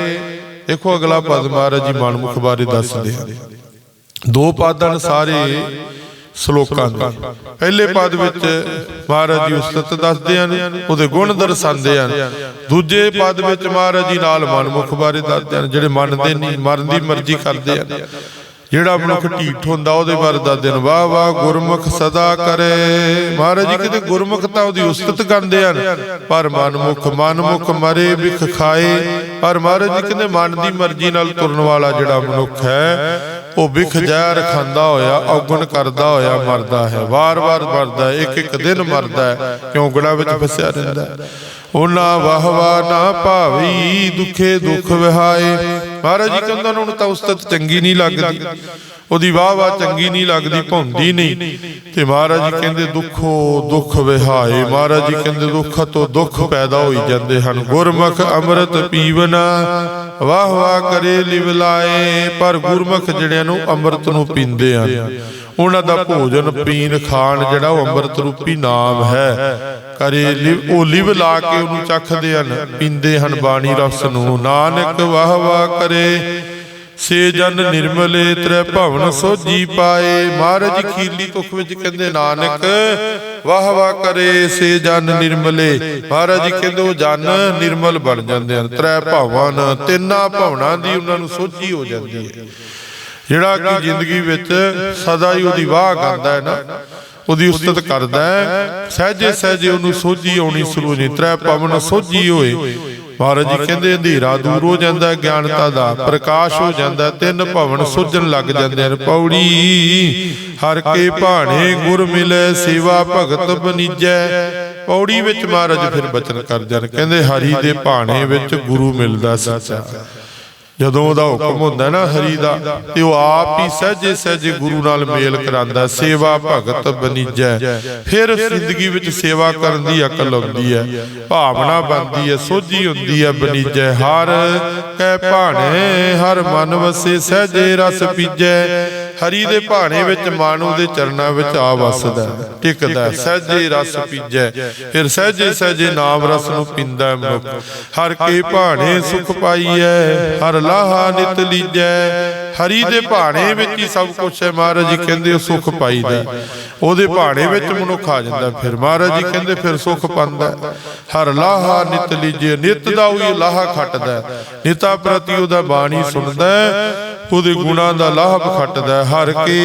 ਦੇਖੋ ਅਗਲਾ ਪਦ ਮਹਾਰਾਜ ਜੀ ਮਨਮੁਖ ਬਾਰੇ ਦੱਸਦੇ ਹਨ ਦੋ ਪਾਦਨ ਸਾਰੇ ਸ਼ਲੋਕਾਂ ਦੇ। ਪਹਿਲੇ ਪਦ ਵਿੱਚ ਮਹਾਰਾਜ ਜੀ ਉਸਤਤ ਦੱਸਦੇ ਹਨ, ਉਹਦੇ ਗੁਣ ਦਰਸਾਉਂਦੇ ਹਨ। ਦੂਜੇ ਪਦ ਵਿੱਚ ਮਹਾਰਾਜ ਜੀ ਨਾਲ ਮਨਮੁਖ ਬਾਰੇ ਦੱਸਦੇ ਹਨ, ਜਿਹੜੇ ਮੰਨਦੇ ਨਹੀਂ, ਮਰਨ ਦੀ ਮਰਜ਼ੀ ਕਰਦੇ ਹਨ। ਜਿਹੜਾ ਮਨੁੱਖ ਢੀਠ ਹੁੰਦਾ, ਉਹਦੇ ਬਾਰੇ ਦੱਸਦੇ ਹਨ, ਵਾਹ ਵਾਹ, ਗੁਰਮੁਖ ਸਦਾ ਕਰੇ। ਮਹਾਰਾਜ ਜੀ ਕਹਿੰਦੇ ਗੁਰਮੁਖ ਤਾਂ ਉਹਦੀ ਉਸਤਤ ਕਰਦੇ ਹਨ, ਪਰ ਮਨਮੁਖ ਮਨਮੁਖ ਮਰੇ ਵਿਖ ਖਾਏ। ਪਰ ਮਹਾਰਾਜ ਜੀ ਕਹਿੰਦੇ ਮਨ ਦੀ ਮਰਜ਼ੀ ਨਾਲ ਤੁਰਨ ਵਾਲਾ ਜਿਹੜਾ ਮਨੁੱਖ ਹੈ ਉਹ ਵਿਖ ਜ਼ਹਿਰ ਖਾਂਦਾ ਹੋਇਆ ਔਗਣ ਕਰਦਾ ਹੋਇਆ ਮਰਦਾ ਹੈ। ਵਾਰ-ਵਾਰ ਮਰਦਾ ਇੱਕ ਇੱਕ ਦਿਨ ਮਰਦਾ ਹੈ ਕਿਉਂ ਗੁਣਾ ਵਿੱਚ ਫਸਿਆ ਰਹਿੰਦਾ ਹੈ? ਉਹਨਾਂ ਵਾਹ ਵਾਹ ਨਾ ਭਾਵੀ ਦੁਖੇ ਦੁੱਖ ਵਿਹਾਏ। ਮਹਾਰਾਜ ਜੀ ਕਹਿੰਦਾ ਉਹਨਾਂ ਨੂੰ ਤਾਂ ਉਸਤਤ ਚੰਗੀ ਨਹੀਂ ਲੱਗਦੀ। ਉਹਦੀ ਵਾਹ ਵਾਹ ਚੰਗੀ ਨਹੀਂ ਲੱਗਦੀ, ਭੌਂਦੀ ਨਹੀਂ। ਤੇ ਮਹਾਰਾਜ ਜੀ ਕਹਿੰਦੇ, ਦੁੱਖੋ ਦੁੱਖ ਵਿਹਾਏ। ਮਹਾਰਾਜ ਜੀ ਕਹਿੰਦੇ, ਦੁੱਖ ਤੋਂ ਦੁੱਖ ਪੈਦਾ ਹੋਈ ਜਾਂਦੇ ਹਨ। ਗੁਰਮੁਖ ਅੰਮ੍ਰਿਤ ਪੀਵਨਾ, ਵਾਹ ਵਾਹ ਕਰੇ ਲਿਵਲਾਏ ਪਰ ਗੁਰਮੁਖ ਜਿਹੜਿਆਂ ਨੂੰ ਅੰਮ੍ਰਿਤ ਨੂੰ ਪੀਂਦੇ ਹਨ, ਉਹਨਾਂ ਦਾ ਭੋਜਨ, ਪੀਣ, ਖਾਣ ਜਿਹੜਾ ਉਹ ਅੰਮ੍ਰਿਤ ਰੂਪੀ ਨਾਮ ਹੈ। ਕਰੇ ਲਿਵ, ਉਹ ਲਿਵ ਲਾ ਕੇ ਉਹਨੂੰ ਚੱਖਦੇ ਹਨ, ਪੀਂਦੇ ਹਨ ਬਾਣੀ ਰਸ ਨੂੰ। ਨਾਨਕ ਵਾਹ ਵਾਹ ਕਰੇ। ਸੇ ਜਨ ਨਿਰਮਲੇ ਤ੍ਰੈ ਭਵਨ ਸੋਜੀ ਪਾਏ। ਮਹਾਰਾਜ ਜੀ ਤੁਖ ਵਿੱਚ ਕਹਿੰਦੇ, ਨਾਨਕ, ਵਾਹ ਵਾਹ ਕਰੇ ਸੇ ਜਨ ਨਿਰਮਲੇ। ਮਹਾਰਾਜ ਕਹਿੰਦੇ, ਉਹ ਜਨ ਨਿਰਮਲ ਬਣ ਜਾਂਦੇ ਹਨ। ਤ੍ਰੈ ਭਵਨ, ਤਿੰਨਾਂ ਭਵਨਾਂ ਦੀ ਉਹਨਾਂ ਨੂੰ ਸੋਝੀ ਹੋ ਜਾਂਦੀ ਹੈ। ਜਿਹੜਾ ਕਿ ਜ਼ਿੰਦਗੀ ਵਿੱਚ ਸਦਾ ਹੀ ਉਹਦੀ ਵਾਹ ਕਰਦਾ ਹੈ ਨਾ, ਉਹਦੀ ਉਸਤਤ ਕਰਦਾ ਹੈ। ਸਹਜੇ ਸਹਜੇ ਉਹਨੂੰ ਸੋਝੀ ਆਉਣੀ ਸ਼ੁਰੂ ਨਹੀਂ ਤ੍ਰੈ ਭਵਨ ਸੋਝੀ ਹੋਏ। ਮਹਾਰਾਜ ਜੀ ਕਹਿੰਦੇ ਅੰਧੇਰਾ ਦੂਰ ਹੋ ਜਾਂਦਾ ਗਿਆਨਤਾ ਦਾ ਪ੍ਰਕਾਸ਼ ਹੋ ਜਾਂਦਾ ਤਿੰਨ ਭਵਨ ਸੁਝਣ ਲੱਗ ਜਾਂਦੇ ਹਨ। ਪੌੜੀ, ਹਰ ਕੇ ਭਾਣੇ ਗੁਰ ਮਿਲੇ, ਸੇਵਾ ਭਗਤ ਬਨੀਜੈ। ਪੌੜੀ ਵਿੱਚ ਮਹਾਰਾਜ ਫਿਰ ਬਚਨ ਕਰ ਜਾਣ। ਕਹਿੰਦੇ ਹਰੀ ਦੇ ਭਾਣੇ ਵਿੱਚ ਗੁਰੂ ਮਿਲਦਾ ਸੱਚਾ ਜਦੋਂ ਉਹਦਾ ਹੁਕਮ ਹੁੰਦਾ ਨਾ ਹਰੀ ਦਾ, ਤੇ ਉਹ ਆਪ ਹੀ ਸਹਜੇ ਸਹਜੇ ਗੁਰੂ ਨਾਲ ਮੇਲ ਕਰਾਂਦਾ ਸੇਵਾ ਭਗਤ ਬਨੀਜੈ ਫਿਰ ਜ਼ਿੰਦਗੀ ਵਿੱਚ ਸੇਵਾ ਕਰਨ ਦੀ ਅਕਲ ਆਉਂਦੀ ਹੈ, ਭਾਵਨਾ ਬਣਦੀ ਹੈ, ਸੋਝੀ ਹੁੰਦੀ ਹੈ ਬਨੀਜੈ ਹਰ ਕੈ ਭਾਣੇ, ਹਰ ਮਨ ਵਸੇ, ਸਹਜੇ ਰਸ ਪੀਜੈ। ਹਰੀ ਦੇ ਭਾਣੇ ਵਿੱਚ ਮਨ ਦੇ ਚਰਨਾਂ ਵਿੱਚ ਆ ਵਸਦਾ। ਟਿਕਦਾ ਹੈ, ਸਹਜੇ ਰਸ ਪੀਜੈ ਫਿਰ ਸਹਜੇ ਸਹਜੇ ਨਾਮ ਰਸ ਨੂੰ ਪੀਂਦਾ ਹੈ ਹਰ ਕੇ ਭਾਣੇ ਸੁਖ ਪਾਈਐ ਹਰ ਲਾਹਾ ਨਿਤ ਲੀਜੈ ਹਰੀ ਦੇ ਭਾਣੇ ਵਿੱਚ ਹੀ ਸਭ ਕੁਝ ਹੈ ਮਹਾਰਾਜ ਜੀ ਕਹਿੰਦੇ ਉਹ ਸੁਖ ਪਾਈਦਾ ਉਹਦੇ ਭਾਣੇ ਵਿੱਚ ਮਨੁੱਖ ਆ ਜਾਂਦਾ ਫਿਰ ਮਹਾਰਾਜ ਜੀ ਕਹਿੰਦੇ ਫਿਰ ਸੁਖ ਪਾਉਂਦਾ। ਹਰ ਲਾਹਾ ਨਿਤ ਲੀਜੈ ਨਿਤ ਦਾ ਉਹੀ ਲਾਹਾ ਖੱਟਦਾ। ਨਿਤਾ ਪ੍ਰਤੀ ਉਹਦਾ ਬਾਣੀ ਸੁਣਦਾ ਉਹਦੇ ਗੁਣਾਂ ਦਾ ਲਾਭ ਖੱਟਦਾ। ਹਰ ਕੇ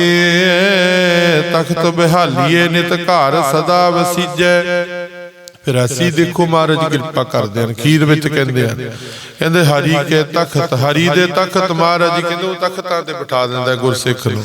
ਤਖਤ ਬਿਹਾਲੀਏ ਨਿਤ ਘਰ ਸਦਾ ਵਸੀਜੈ। ਫਿਰ ਅਸੀਂ ਦੇਖੋ ਮਹਾਰਾਜ ਕਿਰਪਾ ਕਰਦੇ ਹਨ ਖੀਰ ਵਿੱਚ ਕਹਿੰਦੇ ਹਨ ਕਹਿੰਦੇ ਹਰੀ ਕੇ ਤਖਤ ਹਰੀ ਦੇ ਤਖਤ ਮਹਾਰਾਜ ਕਹਿੰਦੇ ਉਹ ਤਖਤਾਂ ਤੇ ਬਿਠਾ ਦਿੰਦਾ ਗੁਰਸਿੱਖ ਨੂੰ।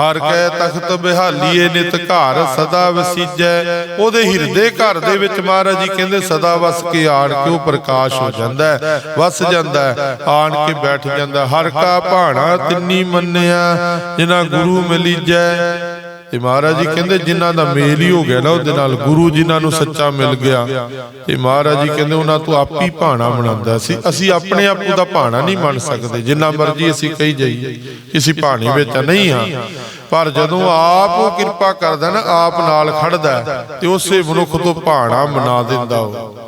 ਹਰ ਕੈ ਤਖਤ ਬਿਹਾਲੀਏ ਨਿਤ ਘਰ ਸਦਾ ਵਸੀਜੈ। ਉਹਦੇ ਹਿਰਦੇ ਘਰ ਦੇ ਵਿੱਚ ਮਹਾਰਾਜ ਜੀ ਕਹਿੰਦੇ ਸਦਾ ਵਸ ਕੇ ਆਣ ਕੇ ਉਹ ਪ੍ਰਕਾਸ਼ ਹੋ ਜਾਂਦਾ ਹੈ ਵਸ ਜਾਂਦਾ ਹੈ ਆਣ ਕੇ ਬੈਠ ਜਾਂਦਾ ਹਰ ਕਾ ਭਾਣਾ ਤਿੰਨੀ ਮੰਨਿਆ ਜਿਨ੍ਹਾਂ ਗੁਰੂ ਮਿਲੀਜੈ। ਤੇ ਮਹਾਰਾਜ ਜੀ ਕਹਿੰਦੇ ਜਿਨ੍ਹਾਂ ਦਾ ਮੇਲ ਹੀ ਹੋ ਗਿਆ ਨਾ ਉਹਦੇ ਨਾਲ ਗੁਰੂ ਜਿਨ੍ਹਾਂ ਨੂੰ ਸੱਚਾ ਮਿਲ ਗਿਆ। ਤੇ ਮਹਾਰਾਜ ਜੀ ਕਹਿੰਦੇ ਉਹਨਾਂ ਤੋਂ ਆਪ ਭਾਣਾ ਬਣਾਉਂਦਾ ਸੀ। ਅਸੀਂ ਆਪਣੇ ਆਪ ਦਾ ਭਾਣਾ ਨਹੀਂ ਮੰਨ ਸਕਦੇ। ਜਿੰਨਾ ਮਰਜ਼ੀ ਅਸੀਂ ਕਹੀ ਜਾਈਏ ਕਿਸੇ ਭਾਣੇ ਵਿੱਚ ਨਹੀਂ ਹਾਂ। ਪਰ ਜਦੋਂ ਆਪ ਉਹ ਕਿਰਪਾ ਕਰਦਾ ਨਾ, ਆਪ ਨਾਲ ਖੜਦਾ ਤੇ ਉਸੇ ਮਨੁੱਖ ਤੋਂ ਭਾਣਾ ਮਨਾ ਦਿੰਦਾ ਉਹ।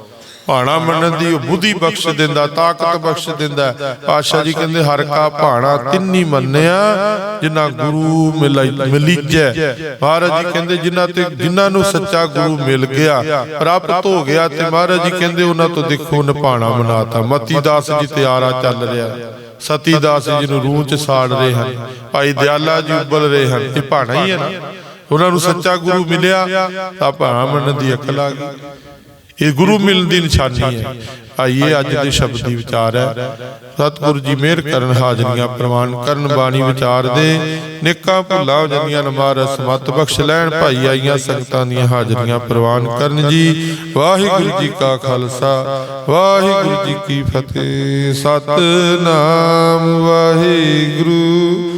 ਭਾਣਾ ਮੰਨਣ ਦੀ ਉਹ ਬੁੱਧੀ ਬਖਸ਼ ਦਿੰਦਾ, ਤਾਕਤ ਬਖਸ਼ ਦਿੰਦਾ। ਪਾਸ਼ਾ ਜੀ ਕਹਿੰਦੇ, ਹਰ ਕਾ ਭਾਣਾ ਤਿੰਨੀ ਮੰਨਿਆ, ਜਿਨ੍ਹਾਂ ਗੁਰੂ ਮਿਲੀਜੈ। ਮਹਾਰਾਜ ਜੀ ਕਹਿੰਦੇ, ਜਿਨ੍ਹਾਂ ਤੇ ਜਿਨ੍ਹਾਂ ਨੂੰ ਸੱਚਾ ਗੁਰੂ ਮਿਲ ਗਿਆ, ਪ੍ਰਾਪਤ ਹੋ ਗਿਆ ਤੇ ਮਹਾਰਾਜ ਜੀ ਕਹਿੰਦੇ, ਉਹਨਾਂ ਤੋਂ ਦੇਖੋ ਨਿਭਾਣਾ ਮਨਾਤਾ। ਮਤੀ ਦਾਸ ਜੀ ਤਿਆਰਾ ਚੱਲ ਰਿਹਾ। ਸਤੀ ਦਾਸ ਜੀ ਨੂੰ ਰੂਹ ਚ ਸਾੜ ਰਹੇ ਹਨ। ਭਾਈ ਦਿਆਲਾ ਜੀ ਉਬਲ ਰਹੇ ਹਨ। ਇਹ ਭਾਣਾ ਹੀ ਹੈ ਨਾ। ਉਹਨਾਂ ਨੂੰ ਸੱਚਾ ਗੁਰੂ ਮਿਲਿਆ, ਤਾਂ ਭਾਣਾ ਮੰਨਣ ਦੀ ਅਕਲ ਆ ਗਈ। ਇਹ ਗੁਰੂ ਮਿਲਣ ਦੀ ਨਿਸ਼ਾਨੀ ਹੈ। ਆਈਏ ਅੱਜ ਦੇ ਸ਼ਬਦ ਦੀ ਵਿਚਾਰ ਹੈ। ਸਤਿਗੁਰੂ ਜੀ ਮਿਹਰ ਕਰਨ ਹਾਜ਼ਰੀਆਂ ਪ੍ਰਵਾਨ ਕਰਨ ਬਾਣੀ ਵਿਚਾਰ ਦੇ। ਨਿੱਕਾ ਭੁੱਲਾ ਜਾਂਦੀਆਂ ਨਮਾਰ ਸਮਤ ਬਖਸ਼ ਲੈਣ ਭਾਈ ਆਈਆਂ ਸੰਗਤਾਂ ਦੀਆਂ ਹਾਜ਼ਰੀਆਂ ਪ੍ਰਵਾਨ ਕਰਨ ਜੀ। ਵਾਹਿਗੁਰੂ ਜੀ ਕਾ ਖਾਲਸਾ। ਵਾਹਿਗੁਰੂ ਜੀ ਕੀ ਫਤਿਹ। ਸਤਨਾਮ ਵਾਹਿਗੁਰੂ।